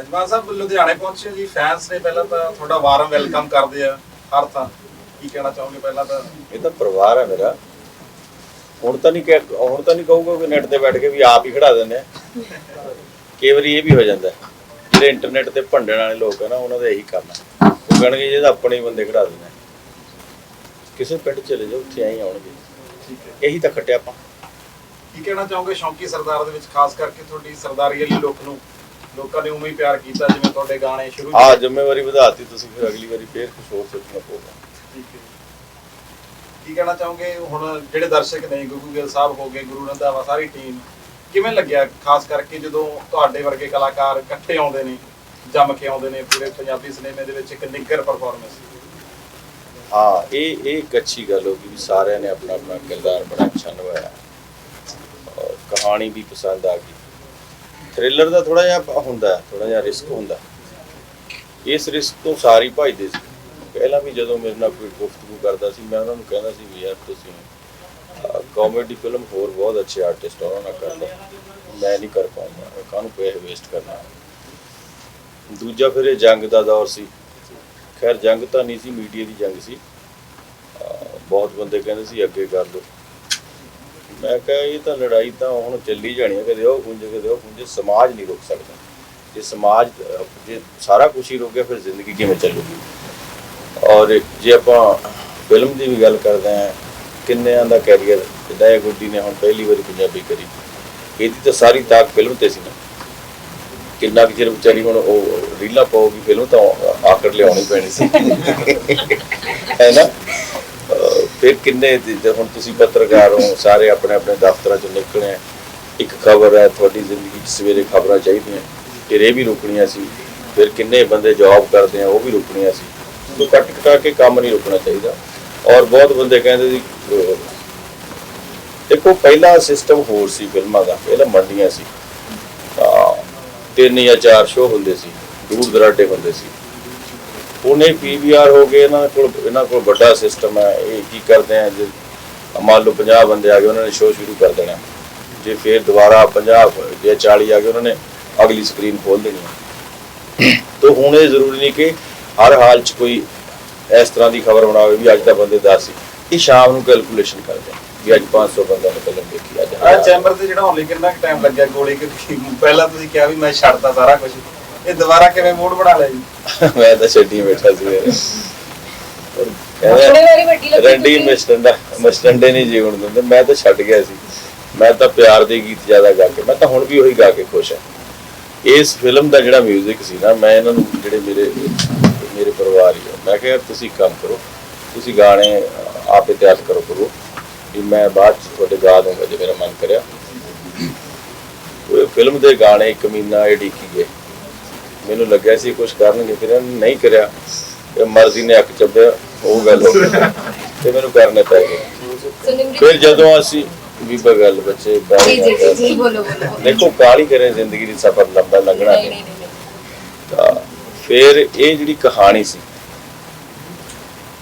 Ajman ਸਾਹਿਬ ਲੁਧਿਆਣੇ ਪਹੁੰਚੇ ਜੀ। ਫੈਨਸ ਨੇ ਪਹਿਲਾਂ ਤਾਂ ਤੁਹਾਡਾ ਵਾਰਮ ਵੈਲਕਮ ਕਰਦੇ ਆ ਹਰ ਤਾਂ ਕੀ ਕਹਿਣਾ ਚਾਹੋਗੇ ਪਹਿਲਾਂ ਤਾਂ? ਇਹ ਤਾਂ ਪਰਿਵਾਰ ਹੈ ਮੇਰਾ। ਹੁਣ ਤਾਂ ਨਹੀਂ ਕਹਿ ਹੁਣ ਤਾਂ ਨਹੀਂ ਕਹੂਗਾ ਕਿ ਨੈਟ ਤੇ ਬੈਠ ਕੇ ਵੀ ਆਪ ਹੀ ਖੜਾ ਦਿੰਦੇ ਆ। ਕਈ ਵਾਰੀ ਇਹ ਵੀ ਹੋ ਜਾਂਦਾ। ਜਿਹੜੇ ਇੰਟਰਨੈਟ ਤੇ ਭੰਡਣ ਵਾਲੇ ਲੋਕ ਆ ਨਾ ਉਹਨਾਂ ਦਾ ਇਹੀ ਕੰਮ ਹੈ ਉਹ ਕਹਿਣਗੇ ਜੇ ਤਾਂ ਆਪਣੇ ਹੀ ਬੰਦੇ ਖੜਾ ਦਿੰਦੇ। ਕਿਸੇ ਪਿੰਡ ਚਲੇ ਜਾਓ ਉੱਥੇ ਹੀ ਆਉਣਗੇ। ਠੀਕ ਹੈ। ਇਹੀ ਤਾਂ ਖੱਟਿਆ ਆਪਾਂ। ਕੀ ਕਹਿਣਾ ਚਾਹੋਗੇ ਸ਼ੌਂਕੀ ਸਰਦਾਰ ਦੇ ਵਿੱਚ ਖਾਸ ਕਰਕੇ ਤੁਹਾਡੀ ਸਰਦਾਰੀ ਵਾਲੀ ਲੋਕ ਨੂੰ? ਲੋਕਾਂ ਨੇ ਉਵੇਂ ਹੀ ਪਿਆਰ ਕੀਤਾ ਜਿਵੇਂ ਤੁਹਾਡੇ ਗਾਣੇ ਸ਼ੁਰੂ ਆਹ ਜ਼ਿੰਮੇਵਾਰੀ ਵਧਾਤੀ ਤੁਸੀਂ ਫਿਰ ਅਗਲੀ ਵਾਰੀ ਫੇਰ ਕੁਝ ਹੋਰ ਸੋਚਣਾ ਪਊਗਾ ਠੀਕ ਹੈ ਕੀ ਕਹਿਣਾ ਚਾਹੋਗੇ? ਹੁਣ ਜਿਹੜੇ ਦਰਸ਼ਕ ਨੇ ਗੁੱਗੂ ਗਿੱਲ ਸਾਹਿਬ ਹੋ ਗਏ ਗੁਰੂ ਰੰਧਾਵਾ ਸਾਰੀ ਟੀਮ ਕਿਵੇਂ ਲੱਗਿਆ? ਖਾਸ ਕਰਕੇ ਜਦੋਂ ਤੁਹਾਡੇ ਵਰਗੇ ਕਲਾਕਾਰ ਇਕੱਠੇ ਆਉਂਦੇ ਨੇ ਜੰਮ ਕੇ ਆਉਂਦੇ ਨੇ ਪੂਰੇ ਪੰਜਾਬੀ ਸਿਨੇਮੇ ਦੇ ਵਿੱਚ ਇੱਕ ਨਿੱਗਰ ਪਰਫਾਰਮੈਂਸ ਹਾਂ ਇਹ ਇਹ ਇੱਕ ਅੱਛੀ ਗੱਲ ਹੋ ਗਈ ਵੀ ਸਾਰਿਆਂ ਨੇ ਆਪਣਾ ਆਪਣਾ ਕਿਰਦਾਰ ਬੜਾ ਅੱਛਾ ਨਿਭਾਇਆ। ਔਰ ਕਹਾਣੀ ਵੀ ਪਸੰਦ ਆ ਗਈ। ਥ੍ਰਿਲਰ ਦਾ ਥੋੜਾ ਜਿਹਾ ਹੁੰਦਾ ਥੋੜਾ ਜਿਹਾ ਰਿਸਕ ਹੁੰਦਾ। ਇਸ ਰਿਸਕ ਤੋਂ ਸਾਰੀ ਭਜਦੇ ਸੀ। ਪਹਿਲਾਂ ਵੀ ਜਦੋਂ ਮੇਰੇ ਨਾਲ ਕੋਈ ਗੁਫ਼ਤਗੂ ਕਰਦਾ ਸੀ, ਮੈਂ ਉਹਨਾਂ ਨੂੰ ਕਹਿੰਦਾ ਸੀ ਵੀ ਯਾਰ ਤੁਸੀਂ ਕਾਮੇਡੀ ਫਿਲਮ ਹੋਰ ਬਹੁਤ ਅੱਛੇ ਆਰਟਿਸਟ ਉਹਨਾਂ ਨਾਲ ਕਰ ਲਓ। ਮੈਂ ਨਹੀਂ ਕਰ ਪਾਉਂਦਾ ਕਾਹਨੂੰ ਪੈਸੇ ਵੇਸਟ ਕਰਨਾ? ਦੂਜਾ ਫਿਰ ਇਹ ਜੰਗ ਦਾ ਦੌਰ ਸੀ। ਖੈਰ ਜੰਗ ਤਾਂ ਨਹੀਂ ਸੀ ਮੀਡੀਆ ਦੀ ਜੰਗ ਸੀ। ਬਹੁਤ ਬੰਦੇ ਕਹਿੰਦੇ ਸੀ, ਅੱਗੇ ਕਰ ਲਓ। ਮੈਂ ਕਿਹਾ ਇਹ ਤਾਂ ਲੜਾਈ ਤਾਂ ਹੁਣ ਚੱਲੀ ਜਾਣੀ ਹੈ, ਕਦੇ ਉਹ ਗੁੰਜੇ ਕਦੇ ਉਹ ਗੁੰਜੇ ਸਮਾਜ ਨਹੀਂ ਰੋਕ ਸਕਦਾ। ਜੇ ਸਮਾਜ, ਜੇ ਸਾਰਾ ਕੁਝ ਹੀ ਰੁਕ ਗਿਆ, ਫਿਰ ਜ਼ਿੰਦਗੀ ਕਿਵੇਂ ਚੱਲੂਗੀ? ਔਰ ਜੇ ਆਪਾਂ ਫਿਲਮ ਦੀ ਵੀ ਗੱਲ ਕਰਦੇ ਹਾਂ, ਕਿੰਨਿਆਂ ਦਾ ਕੈਰੀਅਰ ਜਿੱਦਾਂ ਇਹ ਗੁੱਡੀ ਨੇ ਹੁਣ ਪਹਿਲੀ ਵਾਰੀ ਪੰਜਾਬੀ ਕਰੀ। ਇਹਦੀ ਤਾਂ ਸਾਰੀ ਤਾਕ ਫਿਲਮ ਤੇ ਸੀ ਨਾ। ਕਿੰਨਾ ਕੁ ਚਿਰ ਵਿਚਾਰੀ ਹੁਣ ਉਹ ਰੀਲਾ ਪਾਉਗੀ ਫਿਲਮ ਤਾਂ ਆਕੜ ਲਿਆਉਣੀ ਪੈਣੀ ਸੀ। ਹੈ ਨਾ? ਫਿਰ ਕਿੰਨੇ ਹੁਣ ਤੁਸੀਂ ਪੱਤਰਕਾਰ ਹੋ, ਸਾਰੇ ਆਪਣੇ ਆਪਣੇ ਦਫ਼ਤਰਾਂ ਚੋਂ ਨਿਕਲੇ ਆ। ਇੱਕ ਖਬਰ ਹੈ, ਤੁਹਾਡੀ ਜ਼ਿੰਦਗੀ 'ਚ ਸਵੇਰੇ ਖਬਰਾਂ ਚਾਹੀਦੀਆਂ। ਫਿਰ ਇਹ ਵੀ ਰੁਕਣੀਆਂ ਸੀ। ਫਿਰ ਕਿੰਨੇ ਬੰਦੇ ਜੌਬ ਕਰਦੇ ਆ, ਉਹ ਵੀ ਰੁਕਣੀਆਂ ਸੀ। ਸੋ ਕੱਟ ਕਟਾ ਕੇ ਕੰਮ ਨਹੀਂ ਰੁਕਣਾ ਚਾਹੀਦਾ। ਔਰ ਬਹੁਤ ਬੰਦੇ ਕਹਿੰਦੇ ਸੀ ਦੇਖੋ ਪਹਿਲਾ ਸਿਸਟਮ ਹੋਰ ਸੀ ਫਿਲਮਾਂ ਦਾ ਪਹਿਲਾਂ ਮੰਡੀਆਂ ਸੀ। ਤਿੰਨ ਜਾਂ ਚਾਰ ਸ਼ੋਅ ਹੁੰਦੇ ਸੀ ਦੂਰ ਦਰਾਡੇ ਹੁੰਦੇ ਸੀ। ਉਹਨੇ ਪੀਵੀਆਰ ਹੋ ਗਏ ਇਹਨਾਂ ਕੋਲ ਇਹਨਾਂ ਕੋਲ ਵੱਡਾ ਸਿਸਟਮ ਹੈ ਇਹ ਕੀ ਕਰਦੇ ਆ ਜੇ ਮੰਨ ਲਓ 50 ਬੰਦੇ ਆ ਗਏ ਉਹਨਾਂ ਨੇ ਸ਼ੋਅ ਸ਼ੁਰੂ ਕਰ ਦੇਣਾ। ਜੇ ਫੇਰ ਦੁਬਾਰਾ 50 ਜਾਂ 40 ਆ ਗਏ ਉਹਨਾਂ ਨੇ ਅਗਲੀ ਸਕਰੀਨ ਖੋਲ ਦੇਣੀ ਹੈ। ਤਾਂ ਹੁਣ ਇਹ ਜ਼ਰੂਰੀ ਨਹੀਂ ਕਿ ਹਰ ਹਾਲ 'ਚ ਕੋਈ ਇਸ ਤਰ੍ਹਾਂ ਦੀ ਖਬਰ ਬਣਾਵੇ ਵੀ ਅੱਜ ਦਾ ਬੰਦੇ 10 ਸੀ ਇਹ ਸ਼ਾਮ ਨੂੰ ਕੈਲਕੂਲੇਸ਼ਨ ਕਰਦੇ ਆ ਵੀ ਅੱਜ 500 ਬੰਦਾ ਨੇ ਫਿਲਮ ਦੇਖੀ ਅੱਜ ਆ ਚੈਂਬਰ ਤੇ ਜਿਹੜਾ ਲਈ ਕਿੰਨਾ ਕੁ ਟਾਈਮ ਲੱਗਿਆ ਗੋਲੀ ਕਿ ਪਹਿਲਾਂ ਤੁਸੀਂ ਕਿਹਾ ਵੀ ਮੈਂ ਛੱਡਦਾ ਸਾਰਾ ਕੁਝ ਇਹ ਦੁਬਾਰਾ ਕਿਵੇਂ ਮੂਡ ਬਣਾ ਲਿਆ ਜੀ? ਮੈਂ ਤਾਂ ਛੱਡੀ ਬੈਠਾ ਸੀ ਯਾਰ। ਕਹਿੰਦਾ ਵਾਰੀ ਵੱਡੀ ਲੱਗੀ ਰੈਂਡੀ ਤੁਸੀਂ। ਮਸਟੰਡਾ ਮਸਟੰਡੇ ਨਹੀਂ ਜੀਵਨ ਦਿੰਦੇ ਮੈਂ ਤਾਂ ਛੱਡ ਗਿਆ ਸੀ। ਮੈਂ ਤਾਂ ਪਿਆਰ ਦੇ ਗੀਤ ਜ਼ਿਆਦਾ ਗਾ ਕੇ ਮੈਂ ਤਾਂ ਹੁਣ ਵੀ ਉਹੀ ਗਾ ਕੇ ਖੁਸ਼ ਹਾਂ। ਇਸ ਫਿਲਮ ਦਾ ਜਿਹੜਾ 뮤직 ਸੀ ਨਾ ਮੈਂ ਇਹਨਾਂ ਨੂੰ ਜਿਹੜੇ ਮੇਰੇ ਮੇਰੇ ਪਰਿਵਾਰ ਹੀ ਆ, ਮੈਂ ਕਿਹਾ ਤੁਸੀਂ ਕੰਮ ਕਰੋ ਤੁਸੀਂ ਗਾਣੇ ਆਪੇ ਤਿਆਰ ਕਰੋ ਕਰੋ ਵੀ ਮੈਂ ਬਾਅਦ ਚ ਤੁਹਾਡੇ ਗਾ ਦੂੰਗਾ ਜੇ ਮੇਰਾ ਮਨ ਕਰਿਆ। ਉਹ ਫਿਲਮ ਦੇ ਗਾਣੇ ਇੱਕ ਮਹੀਨਾ ਇਹ ਡੀਕੀ ਗਏ। ਮੈਨੂੰ ਲੱਗਿਆ ਸੀ ਕੁਝ ਕਰਨਗੇ ਫਿਰ ਇਹਨਾਂ ਨੇ ਨਹੀਂ ਕਰਿਆ। ਮਰਜ਼ੀ ਨੇ ਅੱਖ ਚੱਬਿਆ ਉਹ ਗੱਲ ਹੋ ਗਈ। ਤੇ ਮੈਨੂੰ ਕਰਨੇ ਪੈ ਗਏ। ਫਿਰ ਜਦੋਂ ਅਸੀਂ ਬੀਬਾ ਗੱਲ ਬੱਚੇ ਜੀ ਜੀ ਜੀ ਬੋਲੋ ਬੋਲੋ। ਦੇਖੋ ਕਾਲੀ ਕਰੇ ਜ਼ਿੰਦਗੀ ਦੀ ਸਫ਼ਰ ਲੰਬਾ ਲੰਘਣਾ ਨਹੀਂ ਤਾਂ ਫਿਰ ਇਹ ਜਿਹੜੀ ਕਹਾਣੀ ਸੀ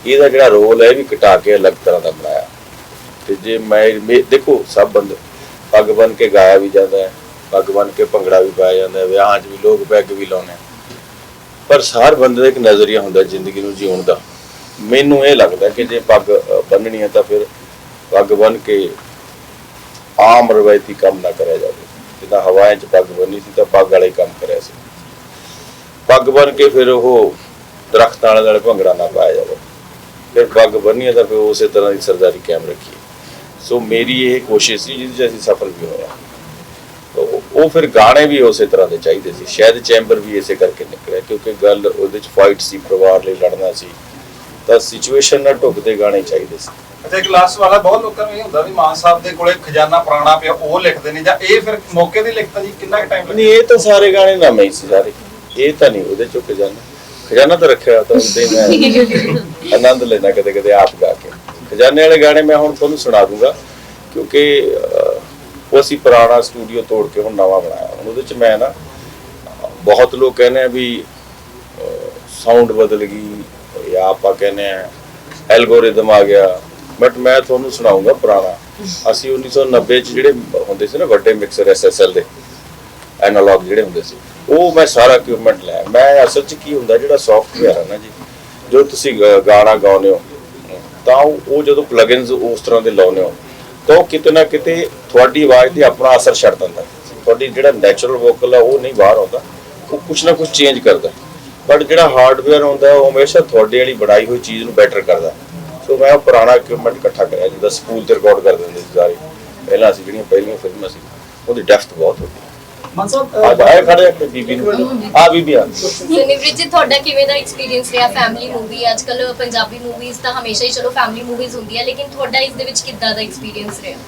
ਇਹਦਾ ਜਿਹੜਾ ਰੋਲ ਹੈ ਵੀ ਕਟਾ ਕੇ ਅਲੱਗ ਤਰ੍ਹਾਂ ਦਾ ਬਣਾਇਆ। ਤੇ ਜੇ ਮੈਂ ਮੇ- ਦੇਖੋ ਸਭ ਬੰਦੇ ਪੱਗ ਬਨ ਕੇ ਗਾਇਆ ਵੀ ਜਾਂਦਾ ਹੈ। ਪੱਗ ਬਨ ਕੇ ਭੰਗੜਾ ਵੀ ਪਾਇਆ ਜਾਂਦਾ ਹੈ, ਵਿਆਹਾਂ 'ਚ ਵੀ ਲੋਕ ਪੈਗ ਵੀ ਲਾਉਂਦੇ ਆ। ਪਰ ਹਰ ਬੰਦੇ ਦਾ ਇੱਕ ਨਜ਼ਰੀਆ ਹੁੰਦਾ ਜ਼ਿੰਦਗੀ ਨੂੰ ਜਿਉਣ ਦਾ। ਮੈਨੂੰ ਇਹ ਲੱਗਦਾ ਕਿ ਜੇ ਪੱਗ ਬੰਨਣੀ ਹੈ ਤਾਂ ਫਿਰ ਪੱਗ ਬਨ ਕੇ ਆਮ ਰਵਾਇਤੀ ਕੰਮ ਨਾ ਕਰਿਆ ਜਾਵੇ। ਜਿੱਦਾਂ ਹਵਾਏ 'ਚ ਪੱਗ ਬੰਨੀ ਸੀ ਤਾਂ ਪੱਗ ਵਾਲੇ ਕੰਮ ਕਰਿਆ ਸੀ। ਪੱਗ ਬਨ ਕੇ ਫਿਰ ਉਹ ਦਰਖਤਾਂ ਵਾਲੇ ਨਾਲ ਭੰਗੜਾ ਨਾ ਪਾਇਆ ਜਾਵੇ। ਫਿਰ ਪੱਗ ਬੰਨੀ ਤਾਂ ਫਿਰ ਉਸੇ ਤਰ੍ਹਾਂ ਦੀ ਸਰਦਾਰੀ ਕਾਇਮ ਰੱਖੀ ਸੋ ਮੇਰੀ ਇਹ ਕੋਸ਼ਿਸ਼ ਸੀ ਜਿਹਦੇ 'ਚ ਅਸੀਂ ਸਫਲ ਵੀ ਹੋਇਆ ਤੋ ਉਹ ਫਿਰ ਗਾਣੇ ਵੀ ਉਸੇ ਤਰ੍ਹਾਂ ਦੇ ਚਾਹੀਦੇ ਸੀ। ਸ਼ਾਇਦ ਚੈਂਬਰ ਵੀ ਇਸੇ ਕਰਕੇ ਨਿਕਲਿਆ ਕਿਉਂਕਿ ਗੱਲ ਉਹਦੇ 'ਚ ਫਾਈਟ ਸੀ ਪਰਿਵਾਰ ਲਈ ਲੜਨਾ ਸੀ। ਤਾਂ ਸਿਚੁਏਸ਼ਨ ਨਾਲ ਢੁੱਕਦੇ ਗਾਣੇ ਚਾਹੀਦੇ ਸੀ। ਅੱਛਾ ਇੱਕ ਲਾਸਟ ਵਾਲਾ ਬਹੁਤ ਲੋਕਾਂ ਨੂੰ ਇਹ ਹੁੰਦਾ ਵੀ ਮਾਨ ਸਾਹਿਬ ਦੇ ਕੋਲੇ ਖਜ਼ਾਨਾ ਪੁਰਾਣਾ ਪਿਆ ਉਹ ਲਿਖਦੇ ਨੇ ਜਾਂ ਇਹ ਫਿਰ ਮੌਕੇ ਦੀ ਲਿਖਤਾ ਜੀ ਕਿੰਨਾ ਕੁ ਟਾਈਮ ਨਹੀਂ ਇਹ ਤਾਂ ਸਾਰੇ ਗਾਣੇ ਨਾਮੇ ਹੀ ਸੀ ਸਾਰੇ। ਇਹ ਤਾਂ ਨਹੀਂ ਉਹਦੇ ਚੋਂ ਖਜ਼ਾਨਾ। ਖਜ਼ਾਨਾ ਤਾਂ ਰੱਖਿਆ ਤਾਂ ਉਹਦੇ ਮੈਂ ਆਨੰਦ ਲੈਣਾ ਕਦੇ ਕਦੇ ਆਪ ਗਾ ਕੇ। ਖਜ਼ਾਨੇ ਵਾਲੇ ਗਾਣੇ ਮੈਂ ਹੁਣ ਤੁਹਾਨੂੰ ਸੁਣਾ ਦੂੰਗਾ ਕਿਉਂਕਿ ਉਹ ਅਸੀਂ ਪੁਰਾਣਾ ਸਟੂਡੀਓ ਤੋੜ ਕੇ ਹੁਣ ਨਵਾਂ ਬਣਾਇਆ। ਹੁਣ ਉਹਦੇ ਚ ਮੈਂ ਨਾ, ਬਹੁਤ ਲੋਕ ਕਹਿੰਦੇ ਆ ਵੀ ਸਾਊਂਡ ਬਦਲ ਗਈ, ਜਾਂ ਆਪਾਂ ਕਹਿੰਦੇ ਆ ਐਲਗੋਰਿਦਮ ਆ ਗਿਆ। ਬਟ ਮੈਂ ਤੁਹਾਨੂੰ ਸੁਣਾਉਂਗਾ ਪੁਰਾਣਾ। ਅਸੀਂ 1990 ਚ ਜਿਹੜੇ ਹੁੰਦੇ ਸੀ ਨਾ, ਵੱਡੇ ਮਿਕਸਰ ਐਸਐਸਐਲ ਦੇ ਐਨਾਲੌਗ ਜਿਹੜੇ ਹੁੰਦੇ ਸੀ, ਉਹ ਮੈਂ ਸਾਰਾ ਇਕਵਿਪਮੈਂਟ ਲਿਆ। ਮੈਂ ਅਸਲ 'ਚ ਕੀ ਹੁੰਦਾ, ਜਿਹੜਾ ਸੌਫਟਵੇਅਰ ਹੈ ਨਾ ਜੀ, ਜੋ ਤੁਸੀਂ ਗਾਣਾ ਗਾਉਂਦੇ ਹੋ, ਤਾਂ ਉਹ ਜਦੋਂ ਪਲਗਇਨਸ ਉਸ ਤਰ੍ਹਾਂ ਦੇ ਲਾਉਂਦੇ ਹੋ ਤਾਂ ਉਹ ਕਿਤੇ ਨਾ ਕਿਤੇ ਤੁਹਾਡੀ ਆਵਾਜ਼ ਤੇ ਆਪਣਾ ਅਸਰ ਛੱਡ ਦਿੰਦਾ। ਤੁਹਾਡੀ ਜਿਹੜਾ ਨੈਚੁਰਲ ਵੋਕਲ ਆ, ਉਹ ਨਹੀਂ ਬਾਹਰ ਆਉਂਦਾ। ਉਹ ਕੁਛ ਨਾ ਕੁਛ ਚੇਂਜ ਕਰਦਾ। ਬਟ ਜਿਹੜਾ ਹਾਰਡਵੇਅਰ ਹੁੰਦਾ, ਉਹ ਹਮੇਸ਼ਾ ਤੁਹਾਡੇ ਵਾਲੀ ਬਣਾਈ ਹੋਈ ਚੀਜ਼ ਨੂੰ ਬੈਟਰ ਕਰਦਾ। ਸੋ ਮੈਂ ਉਹ ਪੁਰਾਣਾ ਇਕਵਿਪਮੈਂਟ ਇਕੱਠਾ ਕਰਿਆ, ਜਿੱਦਾਂ ਸਕੂਲ ਤੇ ਰਿਕਾਰਡ ਕਰ ਦਿੰਦੇ ਸੀ ਸਾਰੇ। ਪਹਿਲਾਂ ਅਸੀਂ ਜਿਹੜੀਆਂ ਪਹਿਲੀਆਂ ਫਿਲਮਾਂ ਸੀ, ਉਹਦੀ ਡੈਫਥ ਬਹੁਤ ਹੁੰਦੀ ਮਨ ਸਾਹਿਬ ਆ ਜਾਏ ਖੜੇ ਆਪਣੇ ਬੀਬੀ ਨੂੰ। ਆ ਬੀਬੀ ਆ। ਸੋ ਨਿਮਰਤ ਜੀ ਤੁਹਾਡਾ ਕਿਵੇਂ ਦਾ ਐਕਸਪੀਰੀਅੰਸ ਰਿਹਾ ਫੈਮਿਲੀ ਮੂਵੀ ਅੱਜ ਕੱਲ ਪੰਜਾਬੀ ਮੂਵੀਜ਼ ਤਾਂ ਹਮੇਸ਼ਾ ਹੀ ਚਲੋ ਫੈਮਿਲੀ ਮੂਵੀਜ਼ ਹੁੰਦੀਆਂ ਲੇਕਿਨ ਤੁਹਾਡਾ ਇਸ ਦੇ ਵਿੱਚ ਕਿੱਦਾਂ ਦਾ ਐਕਸਪੀਰੀਅੰਸ ਰਿਹਾ?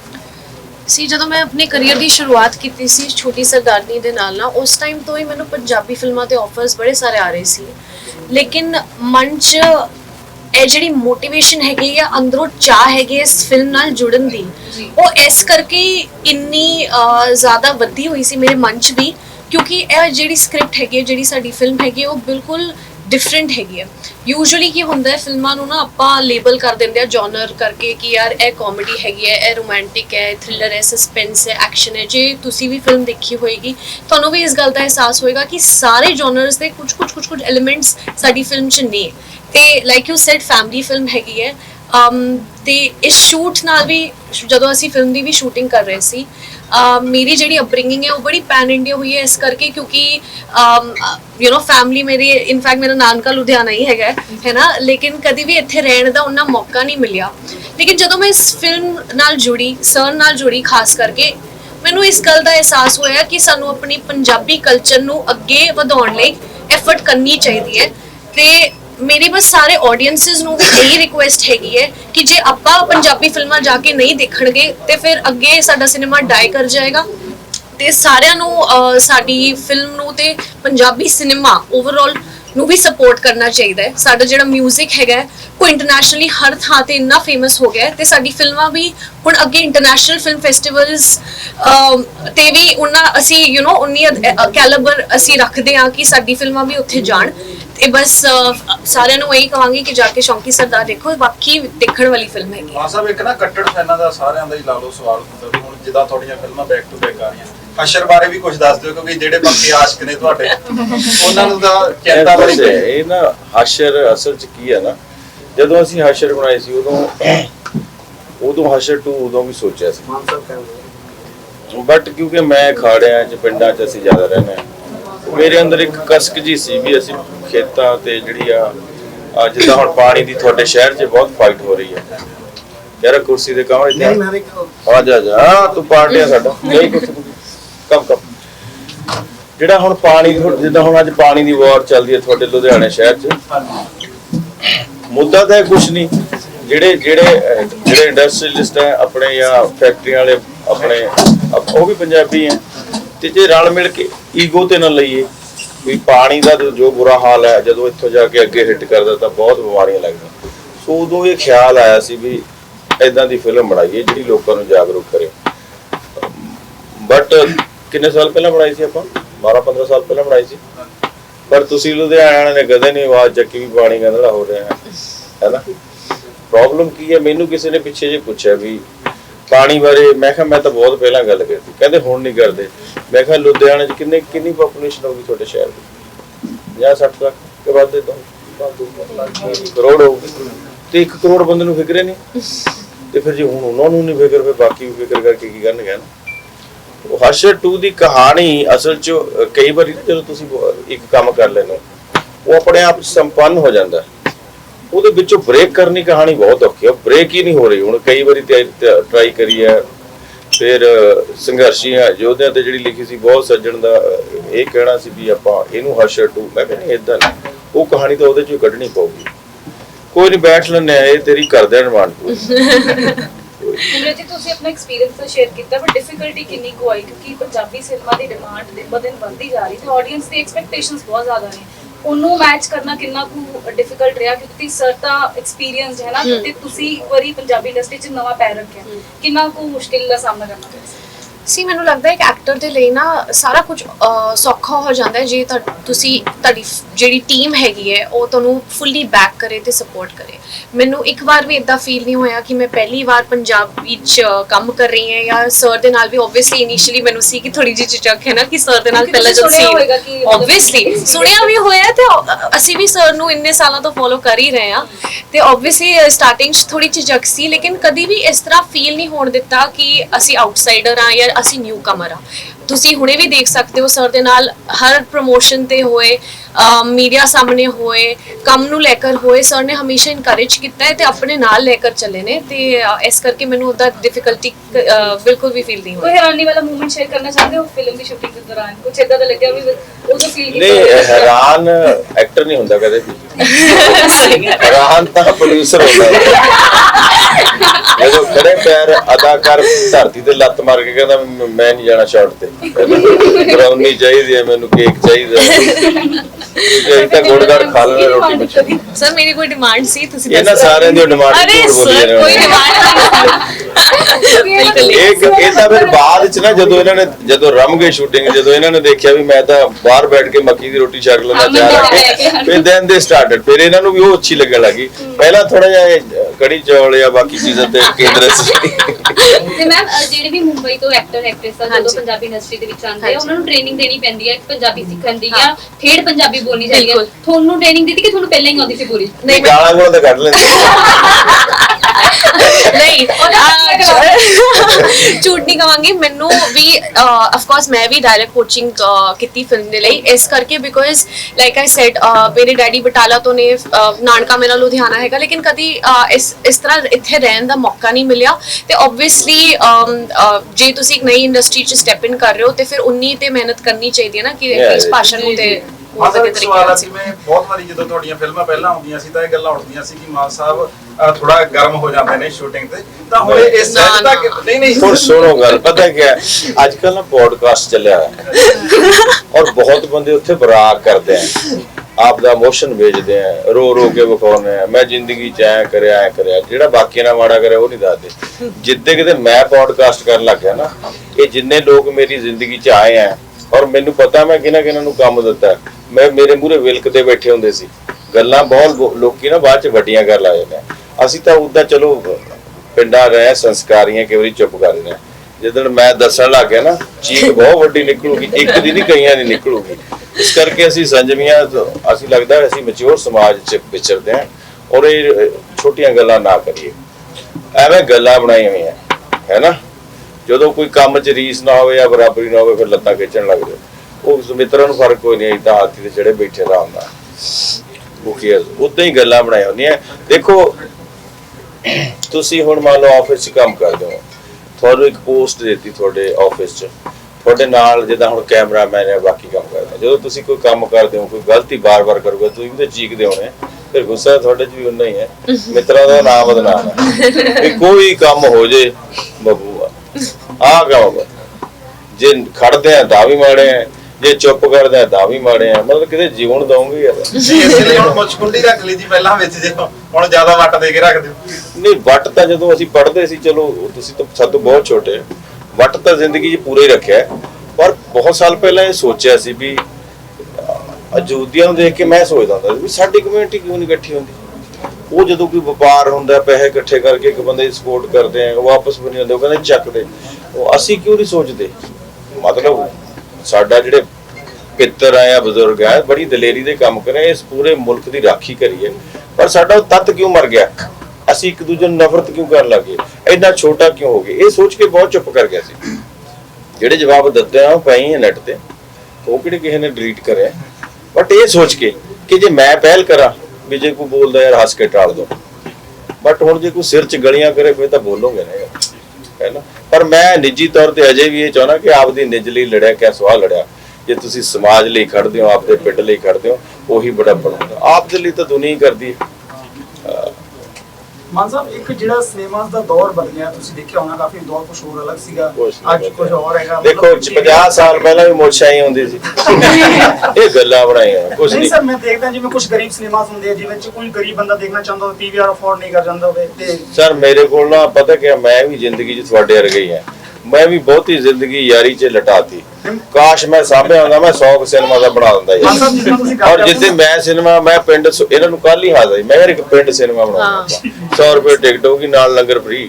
ਸੀ ਜਦੋਂ ਮੈਂ ਆਪਣੇ ਕੈਰੀਅਰ ਦੀ ਸ਼ੁਰੂਆਤ ਕੀਤੀ ਸੀ ਛੋਟੀ ਸਰਦਾਰਨੀ ਦੇ ਨਾਲ ਨਾ ਉਸ ਟਾਈਮ ਤੋਂ ਹੀ ਮੈਨੂੰ ਪੰਜਾਬੀ ਫਿਲਮਾਂ ਤੇ ਆਫਰਸ ਬੜੇ ਸਾਰੇ ਆ ਰਹੇ ਸੀ। ਲੇਕਿਨ ਮਨ 'ਚ ਇਹ ਜਿਹੜੀ ਮੋਟੀਵੇਸ਼ਨ ਹੈਗੀ ਆ ਅੰਦਰੋਂ ਚਾਹ ਹੈਗੀ ਇਸ ਫਿਲਮ ਨਾਲ ਜੁੜਨ ਦੀ। ਉਹ ਇਸ ਕਰਕੇ ਇੰਨੀ ਜ਼ਿਆਦਾ ਵੱਧੀ ਹੋਈ ਸੀ ਮੇਰੇ ਮਨ 'ਚ ਵੀ ਕਿਉਂਕਿ ਇਹ ਜਿਹੜੀ ਸਕ੍ਰਿਪਟ ਹੈਗੀ ਜਿਹੜੀ ਸਾਡੀ ਫਿਲਮ ਹੈਗੀ ਉਹ ਬਿਲਕੁਲ ਡਿਫਰੈਂਟ ਹੈਗੀ ਹੈ ਯੂਜੂਅਲੀ ਕੀ ਹੁੰਦਾ ਹੈ ਫਿਲਮਾਂ ਨੂੰ ਨਾ ਆਪਾਂ ਲੇਬਲ ਕਰ ਦਿੰਦੇ ਆ ਜਨਰ ਕਰਕੇ ਕਿ ਯਾਰ ਇਹ ਕਾਮੇਡੀ ਹੈਗੀ ਹੈ ਇਹ ਰੋਮਾਂਟਿਕ ਹੈ ਥ੍ਰਿਲਰ ਹੈ ਸਸਪੈਂਸ ਹੈ ਐਕਸ਼ਨ ਹੈ। ਜੇ ਤੁਸੀਂ ਵੀ ਫਿਲਮ ਦੇਖੀ ਹੋਏਗੀ ਤੁਹਾਨੂੰ ਵੀ ਇਸ ਗੱਲ ਦਾ ਅਹਿਸਾਸ ਹੋਏਗਾ ਕਿ ਸਾਰੇ ਜਨਰਸ ਦੇ ਕੁਝ ਕੁਝ ਕੁਝ ਕੁਝ ਐਲੀਮੈਂਟਸ ਸਾਡੀ ਫਿਲਮ 'ਚ ਨੇ। ਤੇ like you said family film ਹੈਗੀ ਹੈ। ਅਮ ਤੇ ਇਸ ਸ਼ੂਟ ਨਾਲ ਵੀ ਜਦੋਂ ਅਸੀਂ ਫਿਲਮ ਦੀ ਵੀ ਸ਼ੂਟਿੰਗ ਕਰ ਰਹੇ ਸੀ um, ਮੇਰੀ ਜਿਹੜੀ ਅਪਬ੍ਰਿੰਗਿੰਗ ਹੈ ਉਹ ਬੜੀ ਪੈਨ ਇੰਡੀਆ ਹੋਈ ਹੈ ਇਸ ਕਰਕੇ ਕਿਉਂਕਿ ਯੂ نو ਫੈਮਿਲੀ ਮੇਰੀ ਇਨਫੈਕਟ ਮੇਰਾ ਨਾਨਕਾ ਲੁਧਿਆਣਾ ਹੀ ਹੈਗਾ ਹੈ, ਹੈ ਨਾ? ਲੇਕਿਨ ਕਦੀ ਵੀ ਇੱਥੇ ਰਹਿਣ ਦਾ ਉਹਨਾਂ ਮੌਕਾ ਨਹੀਂ ਮਿਲਿਆ। ਲੇਕਿਨ ਜਦੋਂ ਮੈਂ ਇਸ ਫਿਲਮ ਨਾਲ ਜੁੜੀ ਸਰ ਨਾਲ ਜੁੜੀ ਖਾਸ ਕਰਕੇ ਮੈਨੂੰ ਇਸ ਗੱਲ ਦਾ ਅਹਿਸਾਸ ਹੋਇਆ ਕਿ ਸਾਨੂੰ ਆਪਣੀ ਪੰਜਾਬੀ ਕਲਚਰ ਨੂੰ ਅੱਗੇ ਵਧਾਉਣ ਲਈ ਐਫਰਟ ਕਰਨੀ ਚਾਹੀਦੀ ਹੈ। ਤੇ ਮੇਰੀ ਬਸ ਸਾਰੇ ਆਡੀਅנces ਨੂੰ ਵੀ ਇਹੀ ਰਿਕੁਐਸਟ ਹੈਗੀ ਹੈ ਕਿ ਜੇ ਆਪਾਂ ਪੰਜਾਬੀ ਫਿਲਮਾਂ ਜਾ ਕੇ ਨਹੀਂ ਦੇਖਣਗੇ, ਤੇ ਫਿਰ ਅੱਗੇ ਸਾਡਾ ਸਿਨੇਮਾ ਡਾਈ ਕਰ ਜਾਏਗਾ। ਤੇ ਸਾਰਿਆਂ ਨੂੰ ਸਾਡੀ ਫਿਲਮ ਨੂੰ ਤੇ ਪੰਜਾਬੀ ਸਿਨੇਮਾ ਓਵਰਆਲ ਨੂੰ ਵੀ ਸਪੋਰਟ ਕਰਨਾ ਚਾਹੀਦਾ ਹੈ। ਸਾਡਾ ਜਿਹੜਾ 뮤직 ਹੈਗਾ ਉਹ ਇੰਟਰਨੈਸ਼ਨਲੀ ਹਰ ਥਾਂ ਤੇ ਇੰਨਾ ਫੇਮਸ ਹੋ ਗਿਆ ਤੇ ਸਾਡੀ ਫਿਲਮਾਂ ਵੀ ਹੁਣ ਅੱਗੇ ਇੰਟਰਨੈਸ਼ਨਲ ਫਿਲਮ ਫੈਸਟੀਵਲਸ ਤੇ ਵੀ ਉਹਨਾਂ ਅਸੀਂ ਯੂ نو ਉਨੀ ਕੈਲਬਰ ਅਸੀਂ ਰੱਖਦੇ ਆ ਕਿ ਸਾਡੀ ਫਿਲਮਾਂ ਵੀ ਉੱਥੇ ਜਾਣ। ਤੇ ਬਸ ਸਾਰਿਆਂ ਨੂੰ ਇਹੀ ਕਹਾਂਗੇ ਕਿ ਜਾ ਕੇ ਸ਼ੌਂਕੀ ਸਰਦਾਰ ਦੇਖੋ ਬਾਕੀ ਦੇਖਣ ਵਾਲੀ ਫਿਲਮ ਹੈਗੀ ਹੈ। ਮਾਨ ਸਾਹਿਬ ਇੱਕ ਨਾ ਕੱਟੜ ਫੈਨਾਂ ਦਾ ਸਾਰਿਆਂ ਦਾ ਹੀ ਲਾ ਲਓ ਸਵਾਲ ਹੁੰਦਾ ਵੀ ਹੁਣ ਜਿੱਦਾਂ ਤੁਹਾਡੀਆਂ ਫਿਲਮਾਂ ਬੈਕ ਟੂ ਬੈਕ ਆ ਰਹੀਆਂ। ਅਸ਼ਰ ਬਾਰੇ ਵੀ ਕੁਝ ਦੱਸ ਦਿਓ ਕਿਉਂਕਿ ਜਿਹੜੇ ਪੱਕੇ ਆਸ਼ਕ ਨੇ ਤੁਹਾਡੇ ਉਹਨਾਂ ਨੂੰ ਤਾਂ ਚਿੰਤਾ ਬੜੀ ਇਹ ਇਹ ਨਾ ਹਸ਼ਰ ਅਸਲ ਚ ਕੀ ਹੈ ਨਾ ਜਦੋਂ ਅਸੀਂ ਹਸ਼ਰ ਬਣਾਈ ਸੀ ਉਦੋਂ ਉਦੋਂ ਹਸ਼ਰ 2 ਉਦੋਂ ਵੀ ਸੋਚਿਆ ਸੀ। ਮਾਨ ਸਾਹਿਬ ਕਹਿੰਦੇ ਬਟ ਕਿਉਂਕਿ ਮੈਂ ਖਾੜਿਆਂ ਚ ਪਿੰਡਾਂ ਚ ਅਸੀਂ ਜ਼ਿਆਦਾ ਰਹਿੰਦੇ ਮੇਰੇ ਅੰਦਰ ਇੱਕ ਕਸਕ ਜੀ ਸੀ ਵੀ ਅਸੀਂ ਖੇਤਾਂ ਤੇ ਜਿਹੜੀ ਆ ਜਿੱਦਾਂ ਹੁਣ ਪਾਣੀ ਦੀ ਤੁਹਾਡੇ ਸ਼ਹਿਰ 'ਚ ਬਹੁਤ ਫਾਈਟ ਹੋ ਰਹੀ ਹੈ। ਯਾਰ ਕੁਰਸੀ ਦੇ ਕਹਾਂ ਇੱਥੇ ਆ। ਜਾ ਜਾ। ਤੂੰ ਪਾਰਟਿਆ ਸਾਡਾ। ਨਹੀਂ ਕੁਛ ਕਮ ਕਮ ਜਿਹੜਾ ਹੁਣ ਪਾਣੀ ਜਿੱਦਾਂ ਹੁਣ ਅੱਜ ਪਾਣੀ ਦੀ ਵਾਰ ਚੱਲਦੀ ਹੈ ਤੁਹਾਡੇ ਲੁਧਿਆਣੇ ਸ਼ਹਿਰ 'ਚ। ਮੁੱਦਾ ਤਾਂ ਕੁਛ ਨਹੀਂ ਜਿਹੜੇ ਜਿਹੜੇ ਜਿਹੜੇ ਇੰਡਸਟਰੀਅਲਿਸਟ ਹੈ ਆਪਣੇ ਜਾਂ ਫੈਕਟਰੀਆਂ ਵਾਲੇ ਆਪਣੇ ਉਹ ਵੀ ਪੰਜਾਬੀ ਹੈ। ਤੇ ਜੇ ਰਲ ਮਿਲ ਕੇ ਈਗੋ ਤੇ ਨਾ ਲਈਏ। ਵੀ ਪਾਣੀ ਦਾ ਜੋ- ਬੁਰਾ ਹਾਲ ਹੈ, ਜਦੋਂ ਇੱਥੋਂ ਜਾ ਕੇ ਅੱਗੇ ਹਿੱਟ ਕਰਦਾ ਤਾਂ ਬਹੁਤ ਬਿਮਾਰੀਆਂ ਲੱਗਦੀਆਂ। ਸੋ ਉਦੋਂ ਇਹ ਖਿਆਲ ਆਇਆ ਸੀ ਵੀ ਇਦਾਂ ਦੀ ਫਿਲਮ ਬਣਾਈਏ, ਜਿਹੜੀ ਲੋਕਾਂ ਨੂੰ ਜਾਗਰੂਕ ਕਰੇ। ਬਟ ਕਿੰਨੇ ਸਾਲ ਪਹਿਲਾਂ ਬਣਾਈ ਸੀ ਆਪਾਂ? 12 15 ਸਾਲ ਪਹਿਲਾਂ ਬਣਾਈ ਸੀ? ਪਰ ਤੁਸੀਂ ਲੁਧਿਆਣਾ ਨੇ ਕਦੇ ਨਹੀਂ ਆਵਾਜ਼ ਚੱਕੀ ਵੀ ਪਾਣੀ ਗੰਦਲਾ ਹੋ ਰਿਹਾ ਹੈ। ਹੈਨਾ ਪ੍ਰੋਬਲਮ ਕੀ ਹੈ? ਮੈਨੂੰ ਕਿਸੇ ਨੇ ਪਿੱਛੇ ਜੇ ਪੁੱਛਿਆ ਵੀ ਪਾਣੀ ਬਾਰੇ ਮੈਂ ਕਿਹਾ, ਮੈਂ ਤਾਂ ਬਹੁਤ ਪਹਿਲਾਂ ਗੱਲ ਕੀਤੀ। ਕਹਿੰਦੇ ਹੁਣ ਨਹੀਂ ਕਰਦੇ। ਮੈਂ ਕਿਹਾ, ਲੁਧਿਆਣੇ 'ਚ ਕਿੰਨੇ ਕਿੰਨੀ ਪੋਪੂਲੇਸ਼ਨ ਹੋਊਗੀ ਤੁਹਾਡੇ ਸ਼ਹਿਰ ਦੀ? 50 60 ਲੱਖ ਕੇ ਬਾਅਦ ਦੇ ਦੋ। ਕਰੋੜ ਹੋਊਗੀ। ਤੇ 1 ਕਰੋੜ ਬੰਦੇ ਨੂੰ ਫਿਕਰੇ ਨਹੀਂ। ਤੇ ਫਿਰ ਜੇ ਹੁਣ ਉਹਨਾਂ ਨੂੰ ਨਹੀਂ ਫਿਕਰ, ਫਿਰ ਬਾਕੀ ਵੀ ਫਿਕਰ ਕਰਕੇ ਕੀ ਕਰਨਗੇ ਨਾ? ਉਹ ਹਸ਼ਰ 2 ਦੀ ਕਹਾਣੀ ਅਸਲ 'ਚ ਕਈ ਵਾਰੀ ਜਦੋਂ ਤੁਸੀਂ ਇੱਕ ਕੰਮ ਕਰ ਲੈਂਦੇ ਹੋ, ਉਹ ਆਪਣੇ ਆਪ 'ਚ ਸੰਪੰਨ ਹੋ ਜਾਂਦਾ। ਹੈ। ਉਹਦੇ ਵਿੱਚੋਂ ਬ੍ਰੇਕ ਕਰਨੀ ਕਹਾਣੀ ਬਹੁਤ ਔਖੀ ਹੈ ਬ੍ਰੇਕ ਹੀ ਨਹੀਂ ਹੋ ਰਹੀ। ਹੁਣ ਕਈ ਵਾਰੀ ਟਰਾਈ ਕਰੀ ਹੈ ਫਿਰ ਅਹ, ਸੰਘਰਸ਼ੀਆਂ ਯੋਧਿਆਂ ਤੇ ਜਿਹੜੀ ਲਿਖੀ ਸੀ ਬਹੁਤ ਸੱਜਣ ਦਾ ਇਹ ਕਹਿਣਾ ਸੀ ਵੀ ਆਪਾਂ ਇਹਨੂੰ ਹਸ਼ਰ 2 ਮੈਂ ਕਹਿੰਦਾ ਇਦਾਂ ਉਹ ਕਹਾਣੀ ਤਾਂ ਉਹਦੇ 'ਚੋਂ ਕੱਢਣੀ ਪਊਗੀ। ਕੋਈ ਨਹੀਂ ਬੈਠ ਲੈਂਦੇ ਇਹ ਤੇਰੀ ਕਰਦੇ ਡਿਮਾਂਡ ਨਿਮਰਤ ਜੀ ਤੁਸੀਂ ਆਪਣਾ ਐਕਸਪੀਰੀਅੰਸ ਸ਼ੇਅਰ ਕੀਤਾ ਪਰ ਡਿਫਿਕਲਟੀ ਕਿੰਨੀ ਕੁ ਆਈ? ਕਿਉਂਕਿ ਪੰਜਾਬੀ ਸਿਨੇਮਾ ਦੀ ਡਿਮਾਂਡ ਦਿਨ ਬ ਦਿਨ ਵੱਧਦੀ ਜਾ ਰਹੀ ਤੇ ਆਡੀਅנס ਦੀ ਐਕਸਪੈਕਟੇਸ਼ਨਸ ਬਹੁਤ ਜ਼ਿਆਦਾ ਨੇ। ਉਹਨੂੰ ਮੈਚ ਕਰਨਾ ਕਿੰਨਾ ਕੁ ਡਿਫਿਕਲਟ ਰਿਹਾ ਕਿਉਂਕਿ ਸਰ ਤਾਂ ਐਕਸਪੀਰੀਅੰਸ ਹੈ ਨਾ ਤੇ ਤੁਸੀਂ ਇੱਕ ਵਾਰੀ ਪੰਜਾਬੀ ਇੰਡਸਟਰੀ 'ਚ ਨਵਾਂ ਪੈਰ ਰੱਖਿਆ। ਕਿੰਨਾ ਕੁ ਮੁਸ਼ਕਿਲ ਦਾ ਸਾਹਮਣਾ ਕਰਨਾ ਪਿਆ ਸੀ? ਸੀ ਮੈਨੂੰ ਲੱਗਦਾ ਹੈ ਕਿ ਐਕਟਰ ਦੇ ਲਈ ਨਾ ਸਾਰਾ ਕੁਝ ਸੌਖਾ ਹੋ ਜਾਂਦਾ ਹੈ ਜੇ ਤਾਂ ਤੁਸੀਂ ਤੁਹਾਡੀ ਜਿਹੜੀ ਟੀਮ ਹੈਗੀ ਹੈ ਉਹ ਤੁਹਾਨੂੰ ਫੁੱਲੀ ਬੈਕ ਕਰੇ ਤੇ ਸਪੋਰਟ ਕਰੇ। ਮੈਨੂੰ ਇੱਕ ਵਾਰ ਵੀ ਇਦਾਂ ਫੀਲ ਨਹੀਂ ਹੋਇਆ ਕਿ ਮੈਂ ਪਹਿਲੀ ਵਾਰ ਪੰਜਾਬ ਵਿੱਚ ਕੰਮ ਕਰ ਰਹੀ ਹਾਂ ਜਾਂ ਸਰ ਦੇ ਨਾਲ ਵੀ ਆਬਵੀਅਸਲੀ ਇਨੀਸ਼ੀਅਲੀ ਮੈਨੂੰ ਸੀ ਕਿ ਥੋੜੀ ਜਿਹੀ ਚਿਚਕ ਹੈ ਨਾ ਕਿ ਸਰ ਦੇ ਨਾਲ ਪਹਿਲਾਂ ਜਦ ਸੀ ਆਬਵੀਅਸਲੀ ਸੁਣਿਆ ਵੀ ਹੋਇਆ ਤੇ ਅਸੀਂ ਵੀ ਸਰ ਨੂੰ ਇੰਨੇ ਸਾਲਾਂ ਤੋਂ ਫੋਲੋ ਕਰ ਹੀ ਰਹੇ ਹਾਂ। ਤੇ ਆਬਵੀਅਸਲੀ ਸਟਾਰਟਿੰਗ 'ਚ ਥੋੜੀ ਝਿਜਕ ਸੀ ਲੇਕਿਨ ਕਦੀ ਵੀ ਇਸ ਤਰ੍ਹਾਂ ਫੀਲ ਨਹੀਂ ਹੋਣ ਦਿੱਤਾ ਕਿ ਅਸੀਂ ਆਊਟਸਾਈਡਰ ਆ ਜਾਂ ਅਸੀਂ ਨਿਊ ਕਮਰ ਆ ਤੁਸੀਂ ਹੁਣੇ ਵੀ ਦੇਖ ਸਕਦੇ ਹੋ ਸਰ ਦੇ ਨਾਲ ਹਰ ਪ੍ਰੋਮੋਸ਼ਨ ਤੇ ਹੋਏ ਮੀਡੀਆ ਸਾਹਮਣੇ ਹੋਏ ਕੰਮ ਨੂੰ ਲੈ ਕੇ ਹੋਏ ਸਰ ਨੇ ਹਮੇਸ਼ਾ ਇਨਕਰੇਜ ਕੀਤਾ ਹੈ ਤੇ ਆਪਣੇ ਨਾਲ ਲੈ ਕੇ ਚੱਲੇ ਨੇ ਤੇ ਅ, ਇਸ ਕਰਕੇ ਮੈਨੂੰ ਉਹਦਾ ਡਿਫਿਕਲਟੀ ਬਿਲਕੁਲ ਵੀ ਫੀਲ ਨਹੀਂ ਕੋਈ ਹੋਈ ਹੈਰਾਨੀ ਵਾਲਾ ਮੂਮੈਂਟ ਸ਼ੇਅਰ ਕਰਨਾ ਚਾਹੁੰਦੇ ਹੋ? ਫਿਲਮ ਦੀ ਸ਼ੂਟਿੰਗ ਦੇ ਦੌਰਾਨ? ਕੁਝ ਇਦਾਂ ਦਾ ਲੱਗਿਆ ਵੀ ਉਦੋਂ ਫੀਲ ਕੀਤਾ ਨਹੀਂ ਹੋਵੇ? ਹੈਰਾਨ ਐਕਟਰ ਨਹੀਂ ਹੁੰਦਾ ਕਦੇ ਵੀ। ਹੈਰਾਨ ਤਾਂ ਪ੍ਰੋਡਿਊਸਰ ਹੁੰਦਾ ਹੈ ਜਦੋਂ ਖੜੇ ਪੈਰ ਅਦਾਕਾਰ ਧਰਤੀ ਤੇ ਲੱਤ ਮਾਰ ਕੇ ਕਹਿੰਦਾ ਮੈਂ- ਨਹੀਂ ਜਾਣਾ ਸ਼ਾਟ ਤੇ ਬਰਾਉਨੀ ਚਾਹੀਦੀ ਹੈ ਮੈਨੂੰ ਕੇਕ ਚਾਹੀਦਾ ਹੈ ਇਹ ਤਾਂ ਗੋੜਗੜ ਖਾ ਲੈਣੇ ਰੋਟੀ ਪਿੱਛੇ ਸਰ ਮੇਰੀ ਕੋਈ ਡਿਮਾਂਡ ਸੀ ਤੁਸੀਂ ਇਹਨਾਂ। ਸਾਰਿਆਂ ਦੀ ਡਿਮਾਂਡ ਅਰੇ ਸਰ ਕੋਈ। ਡਿਮਾਂਡ ਨਹੀਂ ਨਹੀਂ। ਇਹ ਤਾਂ ਫਿਰ ਬਾਅਦ ਚ ਨਾ ਜਦੋਂ ਇਹਨਾਂ ਨੇ ਜਦੋਂ ਰਮ ਗਏ ਸ਼ੂਟਿੰਗ ਜਦੋਂ ਇਹਨਾਂ ਨੇ ਦੇਖਿਆ ਵੀ ਮੈਂ ਤਾਂ ਬਾਹਰ ਬੈਠ ਕੇ ਮੱਕੀ ਦੀ ਰੋਟੀ ਛਕ ਲੈਣਾ ਚਾਹ ਰਿਹਾ। ਫਿਰ ਦੈਨ ਦੇ ਸਟਾਰਟਡ ਫਿਰ ਇਹਨਾਂ ਨੂੰ ਵੀ ਉਹ ਅੱਛੀ ਲੱਗਣ ਲੱਗੀ ਪਹਿਲਾਂ ਥੋੜਾ ਜਿਹਾ ਕੜੀ ਚੌਲ ਜਾਂ ਬਾਕੀ ਚੀਜ਼ਾਂ ਤੇ ਕੇਂਦਰਿਤ ਸੀ ਤੇ ਮੈਮ ਜਿਹੜੇ ਵੀ ਮੁੰਬਈ ਤੋਂ ਐਕਟਰ ਐਕਟਰੈਸ ਆ ਜਦੋਂ। ਪੰਜਾਬੀ ਇੰਡਸਟਰੀ ਦੇ ਵਿੱਚ ਆਉਂਦੇ ਆ। ਉਹਨਾਂ ਨੂੰ ਟ੍ਰੇਨਿੰਗ ਦੇਣੀ ਪੈਂਦੀ ਹੈ ਪੰਜਾਬੀ ਸਿੱਖਣ ਦੀ। ਜਾਂ ਠੇੜ ਪੰਜਾਬੀ ਬੋਲਣੀ ਚਾਹੀਦੀ ਹੈ। ਤੁਹਾਨੂੰ ਟ੍ਰੇਨਿੰਗ ਦਿੱਤੀ ਕਿ ਤੁਹਾਨੂੰ ਪਹਿਲਾਂ ਹੀ ਆਉਂਦੀ ਸੀ ਪੂਰੀ ਨਹੀਂ ਮੈਂ- ਗਾਲਾਂ ਗੋਲਾਂ ਤਾਂ ਕੱਢ ਲੈਂਦੇ ਨਹੀਂ ਅਹ, ਝੂਠ ਨਹੀਂ ਕਵਾਂਗੀ ਮੈਨੂੰ ਵੀ ਆਫ ਕੋਰਸ ਮੈਂ ਵੀ ਡਾਇਰੈਕਟ ਕੋਚਿੰਗ ਕੀਤੀ ਫਿਲਮ ਦੇ ਲਈ। ਇਸ ਕਰਕੇ ਬਿਕੋਜ਼ ਲਾਈਕ ਆਈ ਸੈਡ ਮੇਰੇ ਡੈਡੀ ਬਟਾਲਾ ਤੋਂ ਨੇ ਅਹ, ਨਾਨਕਾ ਮੇਰਾ ਲੁਧਿਆਣਾ ਹੈਗਾ। ਲੇਕਿਨ ਕਦੀ ਅਹ, ਇਸ ਇਸ ਤਰ੍ਹਾਂ ਇੱਥੇ ਰਹਿਣ ਦਾ ਮੌਕਾ ਨਹੀਂ ਮਿਲਿਆ। ਤੇ ਆਬਵੀਅਸਲੀ ਜੇ ਤੁਸੀਂ ਇੱਕ ਨਈ ਇੰਡਸਟਰੀ 'ਚ ਸਟੈਪ ਇਨ ਕਰ ਰਹੇ ਹੋ ਤੇ ਫਿਰ ਉਨੀ ਤੇ ਮਿਹਨਤ ਕਰਨੀ ਚਾਹੀਦੀ ਹੈ ਨਾ ਕਿ Yeah, ਇਸ ਭਾਸ਼ਾ ਨੂੰ ਤੇ ਮਾਸਾ ਵਧੀਆ ਤਰੀਕੇ ਨਾਲ ਜਿਵੇਂ ਬਹੁਤ ਵਾਰੀ ਜਦੋਂ ਤੁਹਾਡੀਆਂ ਫਿਲਮਾਂ ਪਹਿਲਾਂ ਆਉਂਦੀਆਂ ਸੀ ਤਾਂ ਇਹ ਗੱਲਾਂ ਉੱਠਦੀਆਂ ਸੀ ਕਿ ਮਾਨ ਸਾਹਿਬ ਥੋੜਾ ਗਰਮ ਹੋ ਜਾਂਦੇ ਨੇ ਸ਼ੂਟਿੰਗ ਤੇ। ਤਾਂ ਹੁਣ ਇਹ ਸੈਟ ਤੱਕ। ਨਹੀਂ ਨਹੀਂ। ਹੁਣ ਸੁਣੋ ਗੱਲ ਪਤਾ ਕੀ ਹੈ? ਅੱਜ ਕੱਲ ਨਾ ਪੋਡਕਾਸਟ ਚੱਲਿਆ ਹੈ। ਔਰ ਬਹੁਤ ਬੰਦੇ ਉੱਥੇ ਬਰਾਕ ਕਰਦੇ ਆ। ਆਪ ਦਾ ਇਮੋਸ਼ਨ ਵੇਚਦੇ ਆ। ਰੋ ਰੋ ਕੇ ਵਿਖਾਉਂਦੇ ਆ। ਮੈਂ ਜ਼ਿੰਦਗੀ ਚ ਐ ਕਰਿਆ ਐ ਕਰਿਆ। ਜਿਹੜਾ ਬਾਕੀ ਨਾਲ ਮਾੜਾ ਕਰਿਆ ਉਹ ਨਹੀਂ ਦੱਸਦੇ। ਜਿੱਦੇ ਕਿਤੇ ਮੈਂ ਪੋਡਕਾਸਟ ਕਰਨ ਲੱਗ ਗਿਆ ਨਾ ਇਹ ਜਿੰਨੇ ਲੋਕ ਮੇਰੀ ਜ਼ਿੰਦਗੀ ਚ ਆਏ ਆ ਔਰ ਮੈਨੂੰ ਪਤਾ ਮੈਂ ਕਿਹਨਾਂ ਕਿਹਨਾਂ ਨੂੰ ਕੰਮ ਦਿੱਤਾ। ਮੈਂ ਮੇਰੇ ਮੂਹਰੇ ਵਿਲਕਦੇ ਬੈਠੇ ਹੁੰਦੇ ਸੀ। ਗੱਲਾਂ ਬਹੁਤ ਲੋਕੀ ਨਾ ਬਾਅਦ ਚ ਵੱਡੀਆਂ ਕਰ ਲਾ ਜਾਂਦੇ ਆ। ਅਸੀਂ ਤਾਂ ਉਦਾਂ ਚਲੋ ਪਿੰਡਾਂ ਰਹੇ ਸੰਸਕਾਰੀਆਂ ਕਈ ਵਾਰੀ ਚੁੱਪ ਕਰ ਆ। ਜਦੋਂ ਮੈਂ ਦੱਸਣ ਲੱਗ ਗਿਆ ਨਾ ਚੀਕ ਬਹੁਤ ਵੱਡੀ ਨਿਕਲੂਗੀ ਇੱਕ ਦੀ ਨਹੀਂ ਕਈਆਂ ਦੀ ਨਿਕਲੂਗੀ। ਇਸ ਕਰਕੇ ਅਸੀਂ ਸੰਜਮੀਆਂ ਅਸੀਂ ਲੱਗਦਾ ਅਸੀਂ ਮੈਚੁਰ ਸਮਾਜ ਚ ਵਿਚਰਦੇ ਆ ਔਰ ਇਹ ਛੋਟੀਆਂ ਗੱਲਾਂ ਨਾ ਕਰੀਏ। ਐਵੇਂ ਗੱਲਾਂ ਬਣਾਈਆਂ ਹੋਈਆਂ ਹੈ ਨਾ? ਜਦੋਂ ਕੋਈ ਕੰਮ ਚ ਰੀਸ ਨਾ ਹੋਵੇ ਜਾਂ ਬਰਾਬਰੀ ਨਾ ਹੋਵੇ, ਫਿਰ ਲੱਤਾਂ ਖਿੱਚਣ ਲੱਗ ਜਾਓ। ਉਹ ਮਿੱਤਰਾਂ ਨੂੰ ਫ਼ਰਕ ਕੋਈ ਨਹੀਂ ਇਦਾਂ ਹਾਥੀ ਦੇ ਜਿਹੜੇ ਬੈਠੇ ਦਾ ਹੁੰਦਾ। ਉਹ ਉਦਾਂ ਹੀ ਗੱਲਾਂ ਬਣਾਈਆਂ ਹੁੰਦੀਆਂ। ਦੇਖੋ, ਤੁਸੀਂ ਹੁਣ ਮੰਨ ਲਓ ਆਫਿਸ 'ਚ ਕੰਮ ਕਰਦੇ ਹੋ। ਤੁਹਾਨੂੰ ਇੱਕ ਪੋਸਟ ਦਿੱਤੀ ਤੁਹਾਡੇ ਆਫਿਸ 'ਚ। ਤੁਹਾਡੇ ਨਾਲ ਜਿੱਦਾਂ ਹੁਣ ਕੈਮਰਾਮੈਨ ਹੈ ਬਾਕੀ ਕੰਮ ਕਰਦਾ। ਜਦੋਂ ਤੁਸੀਂ ਕੋਈ ਕੰਮ ਕਰਦੇ ਹੋ, ਕੋਈ ਗਲਤੀ ਬਾਰ-ਬਾਰ ਕਰੋਗੇ, ਤੁਸੀਂ ਵੀ ਤਾਂ ਚੀਕਦੇ ਹੋਣੇ। ਫਿਰ ਗੁੱਸਾ ਤੁਹਾਡੇ 'ਚ ਵੀ ਉਨਾ ਹੀ ਹੈ। ਮਿੱਤਰਾਂ ਦਾ ਨਾਮ ਬਦਨਾਮ ਹੈ ਕੋਈ ਕੰਮ ਹੋ ਜੇ, ਬੱਬੂ। ਆ ਆ। ਜੇ ਖੜਦੇ ਆ ਤਾਂ ਵੀ ਮਾੜੇ ਆ ਜੇ ਚੁੱਪ ਕਰਦੇ ਆ ਤਾਂ ਵੀ ਮਾੜੇ ਆ ਮਤਲਬ ਕਿਤੇ ਜੀਵਨ ਦਵਾਂਗੇ ਯਾਰ ਜੀ ਇਸ ਲਈ ਹੁਣ ਮੁਚਕੁੰਡੀ ਰੱਖ ਲਈ ਜੀ ਪਹਿਲਾਂ ਵਿੱਚ ਜੇ ਹੁਣ ਜ਼ਿਆਦਾ ਵੱਟ ਦੇ ਕੇ ਰੱਖ ਦਿਓ ਨਹੀਂ ਵੱਟ ਤਾਂ ਜਦੋਂ ਅਸੀਂ ਪੜ੍ਹਦੇ ਸੀ ਚਲੋ ਤੁਸੀਂ ਤਾਂ ਸਾਡੇ ਤੋਂ ਬਹੁਤ ਛੋਟੇ। ਵੱਟ ਤਾਂ ਜ਼ਿੰਦਗੀ 'ਚ ਪੂਰਾ ਹੀ ਰੱਖਿਆ। ਪਰ ਬਹੁਤ ਸਾਲ ਪਹਿਲਾਂ ਇਹ ਸੋਚਿਆ ਸੀ ਵੀ ਅਯੋਧਿਆ ਨੂੰ ਦੇਖ ਕੇ ਮੈਂ ਸੋਚਦਾ ਹੁੰਦਾ ਸੀ ਵੀ ਸਾਡੀ ਕਮਿਊਨਿਟੀ ਕਿਉਂ ਨਹੀਂ ਇਕੱਠੀ ਹੁੰਦੀ ਉਹ ਜਦੋਂ ਕੋਈ ਵਪਾਰ ਹੁੰਦਾ, ਪੈਸੇ ਇਕੱਠੇ ਕਰਕੇ ਇੱਕ ਬੰਦੇ ਦੀ ਸਪੋਰਟ ਕਰਦੇ ਆ, ਉਹ ਵਾਪਸ ਵੀ ਨਹੀਂ ਹੁੰਦੇ ਉਹ ਕਹਿੰਦੇ ਚੱਕਦੇ। ਉਹ ਅਸੀਂ ਕਿਉਂ ਨਹੀਂ ਸੋਚਦੇ? ਮਤਲਬ ਸਾਡਾ ਜਿਹੜੇ ਪਿੱਤਰ ਆ ਜਾਂ ਬਜ਼ੁਰਗ ਆ, ਬੜੀ ਦਲੇਰੀ ਦੇ ਕੰਮ ਕਰੇ, ਇਸ ਪੂਰੇ ਮੁਲਕ ਦੀ ਰਾਖੀ ਕਰੀਏ। ਪਰ ਸਾਡਾ ਉਹ ਤੱਤ ਕਿਉਂ ਮਰ ਗਿਆ? ਅਸੀਂ ਇੱਕ ਦੂਜੇ ਨੂੰ ਨਫ਼ਰਤ ਕਿਉਂ ਕਰਨ ਲੱਗੇ? ਇੰਨਾ ਛੋਟਾ ਕਿਉਂ ਹੋ ਗਏ? ਇਹ ਸੋਚ ਕੇ ਬਹੁਤ ਚੁੱਪ ਕਰ ਗਿਆ ਸੀ। ਜਿਹੜੇ ਜਵਾਬ ਦਿੱਤੇ ਆ, ਉਹ ਪਏ ਆ ਨੈਟ ਤੇ। ਉਹ ਕਿਹੜੇ ਕਿਸੇ ਨੇ ਡਿਲੀਟ ਕਰਿਆ? ਬਟ ਇਹ ਸੋਚ ਕੇ ਕਿ ਜੇ ਮੈਂ ਪਹਿਲ ਕਰਾਂ ਵੀ ਜੇ ਕੋਈ ਬੋਲਦਾ ਯਾਰ ਹੱਸ ਕੇ ਟਾਲ ਦੋ। ਬਟ ਹੁਣ ਜੇ ਕੋਈ ਸਿਰ 'ਚ ਗਲੀਆਂ ਕਰੇ, ਫਿਰ ਤਾਂ ਬੋਲੋਗੇ ਨਾ ਹੈ ਨਾ? ਪਰ ਮੈਂ ਨਿੱਜੀ ਤੌਰ ਤੇ ਅਜੇ ਵੀ ਇਹ ਚਾਹਣਾ ਕਿ ਆਪਦੀ ਨਿੱਜ ਲਈ ਲੜਿਆ ਕਿਆ ਸਵਾਹ ਲੜਿਆ। ਜੇ ਤੁਸੀਂ ਸਮਾਜ ਲਈ ਖੜਦੇ ਹੋ, ਆਪਦੇ ਪਿੰਡ ਲਈ ਖੜਦੇ ਹੋ, ਉਹੀ ਬੜਾ ਬਣਦਾ ਆਪ ਦੇ ਲਈ ਤਾਂ ਦੁਨੀਆ ਹੀ ਕਰਦੀ ਹੈ। ਮਾਨ ਸਾਹਿਬ ਇੱਕ ਜਿਹੜਾ ਸਿਨੇਮਾ ਦਾ ਦੌਰ ਬਦਲ ਗਿਆ ਤੁਸੀਂ ਦੇਖਿਆ ਹੋਣਾ ਕਾਫੀ ਦੌਰ ਕੁਝ ਹੋਰ ਅਲੱਗ ਸੀਗਾ। ਅੱਜ ਕੁਝ ਹੋਰ ਹੈਗਾ ਦੇਖੋ ਮਤਲਬ 50 ਸਾਲ ਪਹਿਲਾਂ ਵੀ ਮੋਛਾਈ ਹੁੰਦੀ ਸੀ। ਇਹ ਗੱਲਾਂ ਬਣਾਈਆਂ ਕੁਝ ਨਹੀਂ ਸਰ ਮੈਂ ਦੇਖਦਾ ਜਿਵੇਂ ਕੁਝ ਗਰੀਬ ਸਿਨੇਮਾਸ ਹੁੰਦੇ ਆ ਜਿਵੇਂ ਕੋਈ ਗਰੀਬ ਬੰਦਾ ਦੇਖਣਾ ਚਾਹੁੰਦਾ ਹੋਵੇ ਪੀਵੀਆਰ ਅਫੋਰਡ ਨਹੀਂ ਕਰ ਜਾਂਦਾ ਹੋਵੇ ਤੇ ਸਰ ਮੇਰੇ ਕੋਲ ਨਾ ਪਤਾ ਕਿ ਮੈਂ ਵੀ ਜ਼ਿੰਦਗੀ 'ਚ ਤੁਹਾਡੇ ਵਰਗਾ ਹੀ ਹਾਂ ਮੈਂ ਵੀ ਬਹੁਤੀ ਜ਼ਿੰਦਗੀ ਯਾਰੀ 'ਚ ਲਟਾਤੀ। ਕਾਸ਼ ਮੈਂ ਸਾਹਮਣੇ ਆਉਂਦਾ ਮੈਂ 100 ਸਿਨੇਮਾ ਦਾ ਬਣਾ ਦਿੰਦਾ ਯਾਰ। ਜਿੱਦਾਂ ਔਰ ਹੋ। ਮੈਂ ਸਿਨੇਮਾ ਮੈਂ ਪਿੰਡ ਸ- ਇਹਨਾਂ ਨੂੰ ਕੱਲ ਹੀ ਹਾਜ਼ਰ। ਮੈਂ ਯਾਰ ਇੱਕ ਪਿੰਡ ਸਿਨੇਮਾ ਬਣਾਉਂਦਾ 100 ਰੁਪਏ ਟਿਕਟ ਹੋਗੀ ਨਾਲ ਲੰਗਰ ਫ੍ਰੀ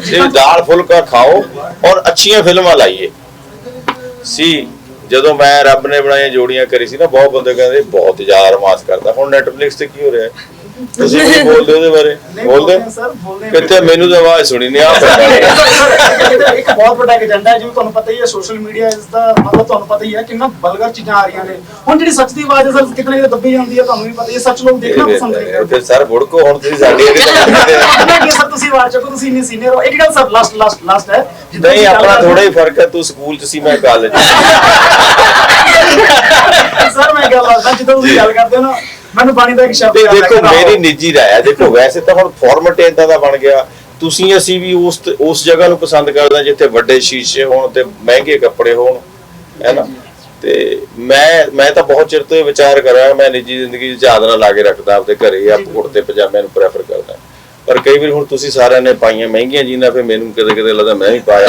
ਜਿੱਦਾਂ ਦਾਲ ਫੁਲਕਾ ਖਾਓ ਔਰ ਅੱਛੀਆਂ ਫਿਲਮਾਂ ਲਾਈਏ। ਸੀ ਜਦੋਂ ਮੈਂ ਰੱਬ ਨੇ ਬਣਾਈਆਂ ਜੋੜੀਆਂ ਕਰੀ ਸੀ ਨਾ ਬਹੁਤ ਬੰਦੇ ਕਹਿੰਦੇ ਬਹੁਤ ਜ਼ਿਆਦਾ ਰਮਾਸ ਕਰਦਾ ਹੁਣ ਨੈਟਫਲਿਕਸ ਤੇ ਕੀ ਹੋ ਰਿਹਾ ਹੈ? ਤੁਸੀਂ ਵੀ ਬੋਲਦੇ ਉਹਦੇ ਬਾਰੇ? ਬੋਲਦੇ? ਕਿੱਥੇ? ਮੈਨੂੰ ਤਾਂ ਆਵਾਜ਼ ਸੁਣੀ ਨਹੀਂ ਆ ਇੱਕ- ਇੱਕ ਬਹੁਤ ਵੱਡਾ ਏਜੰਡਾ ਹੈ ਜਿਵੇਂ ਤੁਹਾਨੂੰ ਪਤਾ ਹੀ ਹੈ ਸੋਸ਼ਲ ਮੀਡੀਆ ਇਸ ਦਾ ਮਤਲਬ ਤੁਹਾਨੂੰ ਪਤਾ ਹੀ ਹੈ ਕਿੰਨਾ ਬਲਗਰ ਚੀਜ਼ਾਂ ਆ ਰਹੀਆਂ ਨੇ। ਹੁਣ ਜਿਹੜੀ ਸੱਚ ਦੀ ਆਵਾਜ਼ ਹੈ ਸਰ ਕਿਤੇ ਦੱਬੀ ਜਾਂਦੀ ਹੈ ਤੁਹਾਨੂੰ ਵੀ ਪਤਾ ਹੀ ਹੈ ਸੱਚ ਲੋਕ ਦੇਖਣਾ ਪਸੰਦ ਨਹੀਂ ਕਰਦੇ। ਸਰ ਬੁੜਕੋ ਹੁਣ ਤੁਸੀਂ ਸਾਡੀ ਅੱਗੇ ਤਾਂ ਕਰਦੇ ਆ। ਆਪਣਾ ਕੀ ਹੈ ਸਰ ਤੁਸੀਂ ਆਵਾਜ਼ ਚੱਕੋ ਤੁਸੀਂ ਇੰਨੇ ਸੀਨੀਅਰ ਹੋ। ਇੱਕ ਗੱਲ ਸਰ ਲਾਸਟ ਲਾਸਟ ਲਾਸਟ ਹੈ ਨਹੀਂ ਗੱਲ ਆਪਣਾ ਕਰਦੇ ਥੋੜਾ ਹੀ। ਫ਼ਰਕ ਹੈ ਤੂੰ ਸਕੂਲ ਚ ਸੀ ਮੈਂ ਕਾਲਜ ਸਰ ਮੈਂ ਗੱਲ ਦੱਸਦਾ ਜਦੋਂ ਤੁਸੀਂ ਗੱਲ ਕਰਦੇ ਹੋ ਨਾ ਮੈਨੂੰ ਬਾਣੀ ਦਾ ਇੱਕ ਸ਼ਬਦ ਤੇ ਦੇਖੋ ਮੇਰੀ ਨਿੱਜੀ ਰਾਏ ਹੈ ਦੇਖੋ ਵੈਸੇ ਤਾਂ ਹੁਣ ਫਾਰਮੈਟ ਇਦਾਂ ਦਾ ਬਣ ਗਿਆ। ਤੁਸੀਂ ਅਸੀਂ ਵੀ ਉਸ ਉਸ ਜਗ੍ਹਾ ਨੂੰ ਪਸੰਦ ਕਰਦੇ ਹਾਂ ਜਿੱਥੇ ਵੱਡੇ ਸ਼ੀਸ਼ੇ ਹੋਣ ਤੇ ਮਹਿੰਗੇ ਕੱਪੜੇ ਹੋਣ ਹੈਨਾ ਤੇ ਮੈਂ ਮੈਂ ਤਾਂ ਬਹੁਤ ਚਿਰ ਤੋਂ ਇਹ ਵਿਚਾਰ ਕਰ ਰਿਹਾ ਮੈਂ ਨਿੱਜੀ ਜ਼ਿੰਦਗੀ 'ਚ ਚਾਦਰਾ ਲਾ ਕੇ ਰੱਖਦਾ ਆਪਦੇ ਘਰੇ ਜਾਂ ਕੁੜਤੇ ਪਜਾਮਿਆਂ ਨੂੰ ਪ੍ਰੈਫਰ ਕਰਦਾ। ਪਰ ਕਈ ਵਾਰ ਹੁਣ ਤੁਸੀਂ ਸਾਰਿਆਂ ਨੇ ਪਾਈਆਂ ਮਹਿੰਗੀਆਂ ਜੀਨਾਂ ਫੇ ਮੈਨੂੰ ਕਦੇ ਕਦੇ ਲੱਗਦਾ ਮੈਂ ਵੀ ਪਾਇਆ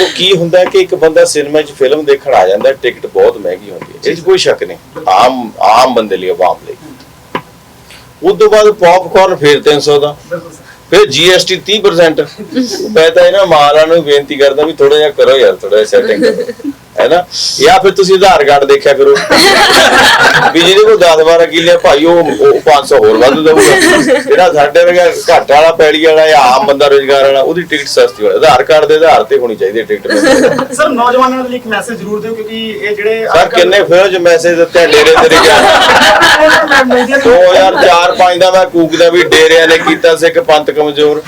ਉਹ ਕੀ ਹੁੰਦਾ ਕਿ ਇੱਕ ਬੰਦਾ ਸਿਨੇਮਾ 'ਚ ਫਿਲਮ ਦੇਖਣ ਆ ਜਾਂਦਾ ਟਿਕਟ ਬਹੁਤ ਮਹਿੰਗੀ ਹੁੰਦੀ ਹੈ। ਇਹ 'ਚ ਕੋਈ ਸ਼ੱਕ ਨਹੀਂ। ਆਮ ਆਮ ਬੰਦੇ ਲਈ ਆਵਾਮ ਲਈ। ਉਸ ਤੋਂ ਬਾਅਦ ਪੌਪਕਾਰਨ ਫੇਰ 300 ਦਾ। ਬਿਲਕੁਲ ਸਰ ਫਿਰ GST 30% ਮੈਂ ਤਾਂ ਇਹਨਾਂ ਮਾਲਾਂ ਨੂੰ ਬੇਨਤੀ ਕਰਦਾ ਵੀ ਥੋੜਾ ਜਿਹਾ ਕਰੋ ਯਾਰ ਥੋੜਾ ਜਿਹਾ ਸੈਟਿੰਗ ਕਰੋ। ਹੈਨਾ ਜਾਂ ਫਿਰ ਤੁਸੀਂ ਆਧਾਰ ਕਾਰਡ ਦੇਖਿਆ ਕਰੋ। ਵੀ ਜਿਹਦੇ ਕੋਲ 10 12 ਕਿੱਲੇ ਆ ਭਾਈ ਉਹ ਉਹ 500 ਹੋਰ ਵੱਧ ਦਊਗਾ। ਜਿਹੜਾ ਸਾਡੇ ਵਰਗਾ ਘੱਟ ਵਾਲਾ ਪੈਲੀ ਵਾਲਾ ਜਾਂ ਆਮ ਬੰਦਾ ਰੋਜ਼ਗਾਰ ਵਾਲਾ ਉਹਦੀ ਟਿਕਟ ਸਸਤੀ ਹੋਵੇ ਆਧਾਰ ਕਾਰਡ ਦੇ ਆਧਾਰ ਤੇ ਹੋਣੀ ਚਾਹੀਦੀ ਹੈ ਟਿਕਟ। ਸਰ ਨੌਜਵਾਨਾਂ ਦੇ ਲਈ ਇੱਕ ਮੈਸੇਜ ਜ਼ਰੂਰ ਦਿਓ ਕਿਉਂਕਿ ਇਹ ਜਿਹੜੇ ਸਰ ਕਿੰਨੇ ਫਿਰ ਜੋ ਮੈਸੇਜ ਦਿੱਤੇ ਡੇਰੇ ਤੇ ਰਿਗਾ 2004-5 ਦਾ ਮੈਂ ਕੂਕਦਾ ਵੀ ਡੇਰਿਆਂ ਨੇ ਕੀਤਾ ਸਿੱਖ ਪੰਥ ਕਮਜ਼ੋਰ।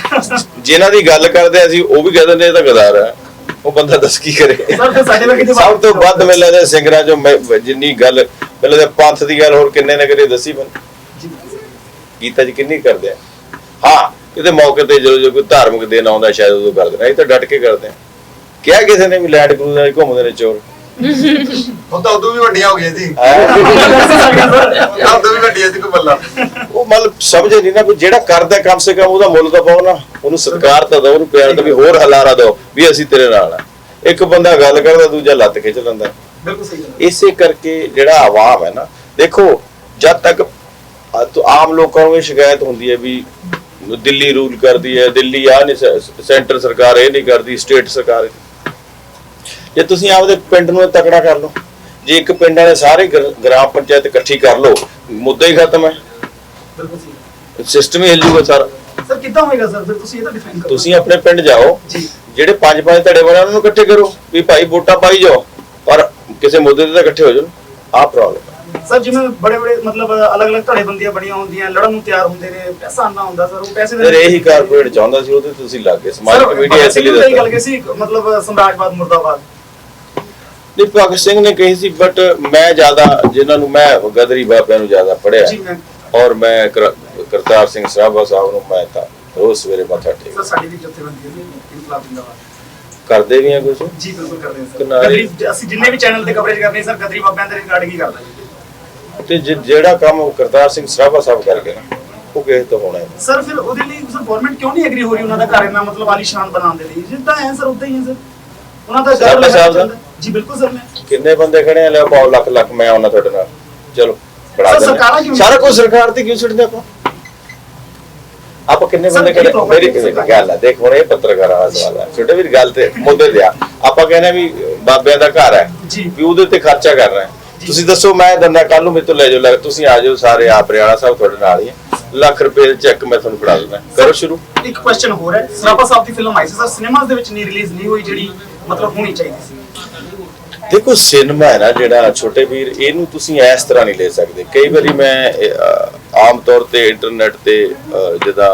ਜਿਨ੍ਹਾਂ ਦੀ ਗੱਲ ਕਰਦੇ ਅਸੀਂ ਉਹ ਵੀ ਕਹਿ ਦਿੰਦੇ ਇਹ ਤਾਂ ਗਦਾਰ ਹੈ ਉਹ ਬੰਦਾ ਦੱਸ ਕੀ ਕਰੇ? ਸਭ ਤੋਂ ਵੱਧ ਮੈਨੂੰ ਲੱਗਦਾ ਸਿੰਗਰਾਂ ਚੋਂ ਮੈਂ- ਜਿੰਨੀ ਗੱਲ ਮੈਨੂੰ ਲੱਗਦਾ ਪੰਥ ਦੀ ਗੱਲ ਹੋਰ ਕਿੰਨੇ ਨੇ ਕਰੇ ਦੱਸੀ ਬਣ ਗੀਤਾ ਜੀ ਕਿੰਨੀ ਕਰਦੇ ਆ? ਹਾਂ ਕਿਤੇ ਮੌਕੇ ਤੇ ਜਦੋਂ ਜੋ ਕੋਈ ਧਾਰਮਿਕ ਦਿਨ ਆਉਂਦਾ ਸ਼ਾਇਦ ਉਦੋਂ ਕਰਦੇ ਨੇ ਅਸੀਂ ਤਾਂ ਡਟ ਕੇ ਕਰਦੇ ਆ। ਕਿਹਾ ਕਿਸੇ ਨੇ ਵੀ ਲੈਂਡ ਕਰੂਜ਼ ਨਾਲ ਘੁੰਮਦੇ ਨੇ ਚੋਰ? ਹੁਣ ਤਾਂ ਉਦੋਂ ਵੀ ਵੱਡੀਆਂ ਹੋ ਗਈਆਂ ਸੀ। ਉਦੋਂ ਵੀ ਵੱਡੀਆਂ ਸੀ ਕੋਈ ਬੱਲਾ ਉਹ ਮਤਲਬ ਸਮਝੇ ਨਹੀਂ ਨਾ ਵੀ ਜਿਹੜਾ ਕਰਦਾ ਕਮ ਸੇ ਕਮ ਉਹਦਾ ਮੁੱਲ ਤਾਂ ਪਾਓ ਨਾ ਉਹਨੂੰ ਸਤਿਕਾਰ ਤਾਂ ਦਿਓ ਉਹਨੂੰ ਪਿਆਰ ਤਾਂ ਵੀ ਹੋਰ ਹਲਾਰਾ ਦਿਓ ਵੀ ਅਸੀਂ ਤੇਰੇ ਨਾਲ ਆ। ਇੱਕ ਬੰਦਾ ਗੱਲ ਕਰਦਾ ਦੂਜਾ ਲੱਤ ਖਿੱਚ ਲੈਂਦਾ। ਬਿਲਕੁਲ ਸਹੀ ਗੱਲ। ਇਸੇ ਕਰਕੇ ਜਿਹੜਾ ਆਵਾਮ ਹੈ ਨਾ ਦੇਖੋ ਜਦ ਤੱਕ ਆਮ ਲੋਕਾਂ ਨੂੰ ਇਹ ਸ਼ਿਕਾਇਤ ਹੁੰਦੀ ਹੈ ਵੀ ਦਿੱਲੀ ਰੂਲ ਕਰਦੀ ਹੈ ਦਿੱਲੀ ਆ ਨਹੀਂ ਸੈਂਟਰ ਸਰਕਾਰ ਇਹ ਨਹੀਂ ਕਰਦੀ ਸਟੇਟ ਸਰਕਾਰ ਜੇ ਤੁਸੀਂ ਆਪਦੇ ਪਿੰਡ ਨੂੰ ਤਕੜਾ ਕਰ ਲਓ ਜੇ ਇੱਕ ਪਿੰਡ ਵਾਲੇ ਸਾਰੇ ਗ੍ਰ- ਗ੍ਰਾਮ ਪੰਚਾਇਤ ਇਕੱਠੀ ਕਰ ਲਓ ਮੁੱਦਾ ਹੀ ਖਤਮ ਹੈ। ਬਿਲਕੁਲ ਸਹੀ ਸਿਸਟਮ ਹੀ ਹਿੱਲ ਜੂਗਾ ਸਾਰਾ। ਸਰ ਕਿੱਦਾਂ ਹੋਏਗਾ ਸਰ? ਫਿਰ ਤੁਸੀਂ ਇਹ ਤਾਂ ਡਿਫਾਈਨ ਕਰੋ। ਤੁਸੀਂ ਆਪਣੇ ਪਿੰਡ ਜਾਓ। ਜੀ। ਜਿਹੜੇ ਪੰਜ ਪੰਜ ਧੜੇ ਬਣੇ ਉਹਨਾਂ ਨੂੰ ਇਕੱਠੇ ਕਰੋ। ਵੀ ਭਾਈ ਵੋਟਾਂ ਪਾਈ ਜਾਓ ਪਰ ਕਿਸੇ ਮੁੱਦੇ ਤੇ ਤਾਂ ਇਕੱਠੇ ਹੋ ਜਾਓ। ਆਹ ਪ੍ਰੋਬਲਮ ਸਰ ਜਿਵੇਂ ਬੜੇ ਬੜੇ ਮਤਲਬ ਅਲੱਗ-ਅਲੱਗ ਧੜੇਬੰਦੀਆਂ ਬਣੀਆਂ ਹੁੰਦੀਆਂ ਲੜਨ ਨੂੰ ਤਿਆਰ ਹੁੰਦੇ ਨੇ ਪੈਸਾ ਆਉਂਦਾ ਹੁੰਦਾ ਸਰ ਉਹ ਪੈਸੇ ਫਿਰ ਇਹੀ ਕਾਰਪੋਰੇਟ ਚਾਹੁੰਦਾ ਸੀ ਉਹਦੇ ਤੁਸੀਂ ਲੱਗ ਗਏ। ਸਮਾਜਿਕ ਮੀਡੀਆ ਇਸ ਲਈ ਗੱਲ ਦੱਸਦਾ। ਕਹੀ ਸੀ ਮਤਲਬ ਸਮਰਾਜਵਾਦ ਮੁਰਦਾਬਾਦ। ਨਹੀਂ ਭਗਤ ਸਿੰਘ ਨੇ ਕਹੀ ਸੀ ਬਟ ਮੈਂ ਜ਼ਿਆਦਾ ਜਿਨ੍ਹਾਂ ਨੂੰ ਮੈਂ ਗਦਰੀ ਬਾਬਿਆਂ ਨੂੰ ਜ਼ਿਆਦਾ ਪੜਿਆ ਜੀ ਮੈਂ ਔਰ ਮੈਂ ਕਰ- ਕਰਤਾਰ ਸਿੰਘ ਸਰਾਭਾ ਸਾਹਿਬ ਨੂੰ ਮੈਂ ਤਾਂ ਰੋਜ਼ ਸਵੇਰੇ ਮੱਥਾ ਟੇਕ ਸਰ ਸਾਡੀ ਵੀ ਜਥੇਬੰਦੀ ਹੈ ਜੀ ਇਨਕਲਾਬ ਜਿੰਦਾਬਾਦ। ਕਰਦੇ ਵੀ ਆ ਕੁਝ ਜੀ ਬਿਲਕੁਲ ਕਰਦੇ ਹਾਂ ਸਰ। ਅਸੀਂ ਜਿੰਨੇ ਵੀ ਚੈਨਲ ਤੇ ਕਵਰੇਜ ਕਰਨੀ ਸਰ ਗਦਰੀ ਬਾਬਿਆਂ ਦੇ ਰਿਗਾਰਡਿੰਗ ਹੀ ਕਰਦਾ ਤੇ ਜਿਹੜਾ ਕੰਮ ਕਰਤਾਰ ਸਿੰਘ ਸਰਾਭਾ ਸਾਹਿਬ ਕਰ ਗਏ ਨਾ ਉਹ ਕਿਸੇ ਤੋਂ ਹੋਣਾ ਹੀ? ਨਹੀਂ ਸਰ ਫਿਰ ਉਹਦੇ ਲਈ ਸਰ ਗਵਰਨਮੈਂਟ ਕਿਉਂ ਨਹੀਂ ਐਗਰੀ ਹੋ ਰਹੀ ਉਹਨਾਂ ਦਾ ਘਰ ਇਹਨਾਂ ਮਤਲਬ ਆਲੀਸ਼ਾਨ ਬਣਾਉਣ ਦੇ ਲਈ? ਜਿੱਦਾਂ ਹੈ ਸਰ ਉਦਾਂ ਹੀ ਹੈ ਸਰ। ਉਹਨਾਂ ਦਾ ਸਾਹਿਬ। ਜੀ ਬਿਲਕੁਲ ਸਰ ਮੈਂ ਕਿੰਨੇ ਬੰਦੇ ਖੜੇ ਆ? ਲੈ ਪਾਓ ਲੱਖ ਲੱਖ ਮੈਂ ਆਉਣਾ ਤੁਹਾਡੇ ਨਾਲ। ਚਲੋ। ਸਰ, ਦਿੰਦੇ ਸਰਕਾਰਾਂ। ਕਿਉਂ- ਸਾਰਾ ਕੁਝ ਸਰਕਾਰ ਤੇ ਕਿਉਂ ਛੱਡਦੇ ਆਪਾਂ? ਆਪਾਂ ਕਿੰਨੇ ਸਰ, ਬੰਦੇ ਕਿਹੜੀ property ਮੇਰੀ ਸਰਕਾਰ? ਗੱਲ ਹੈ ਦੇਖ ਹੁਣ ਇਹ ਪੱਤਰਕਾਰ ਸਵਾਲ ਹੈ। ਛੋਟੇ ਵੀਰ ਗੱਲ ਤੇ ਮੁੱਦੇ ਤੇ ਆ। ਆਪਾਂ ਕਹਿੰਦੇ ਆ ਵੀ ਬਾਬਿਆਂ ਦਾ ਘਰ ਹੈ ਜੀ। ਵੀ ਉਹਦੇ ਤੇ ਖਰਚਾ ਕਰਨਾ ਹੈ। ਤੁਸੀਂ ਦੱਸੋ ਮੈਂ ਦੰਦਾ ਕੱਲ ਨੂੰ ਮੇਰੇ ਤੋਂ ਲੈ ਜਾਓ ਲੈ ਤੁਸੀਂ ਆ ਜਾਓ ਸਾਰੇ ਆਪ ਰਿਆਲਾ ਸਾਹਿਬ ਤੁਹਾਡੇ ਨਾਲ ਹੀ ਹੈ। ਲੱਖ ਰੁਪਏ ਦਾ ਚੈੱਕ ਮੈਂ ਤੁਹਾਨੂੰ ਫੜਾ ਦਿੰਦਾ। ਕਰੋ ਸ਼ੁਰੂ। ਇੱਕ ਕੁਐਸਚਨ ਹੋਰ ਹੈ। ਸਰਾਪਾ ਸਾਹਿਬ ਦੀ ਫਿਲਮ ਆਈ ਸੀ। ਸਰ ਸਿਨੇਮਾਸ ਦੇ ਵਿੱਚ ਨਹੀਂ ਰਿਲੀਜ਼ ਨਹੀਂ ਹੋਈ ਜਿਹੜੀ ਮਤਲਬ ਹੋਣੀ ਚਾਹੀਦੀ ਸੀ। ਦੇਖੋ ਸਿਨੇਮਾ ਹੈ ਨਾ ਜਿਹੜਾ ਛੋਟੇ ਵੀਰ ਇਹਨੂੰ ਤੁਸੀਂ ਇਸ ਤਰ੍ਹਾਂ ਨਹੀਂ ਲੈ ਸਕਦੇ। ਕਈ ਵਾਰੀ ਮੈਂ ਆਮ ਤੌਰ ਤੇ ਇੰਟਰਨੈਟ ਤੇ ਅਹ, ਜਿੱਦਾਂ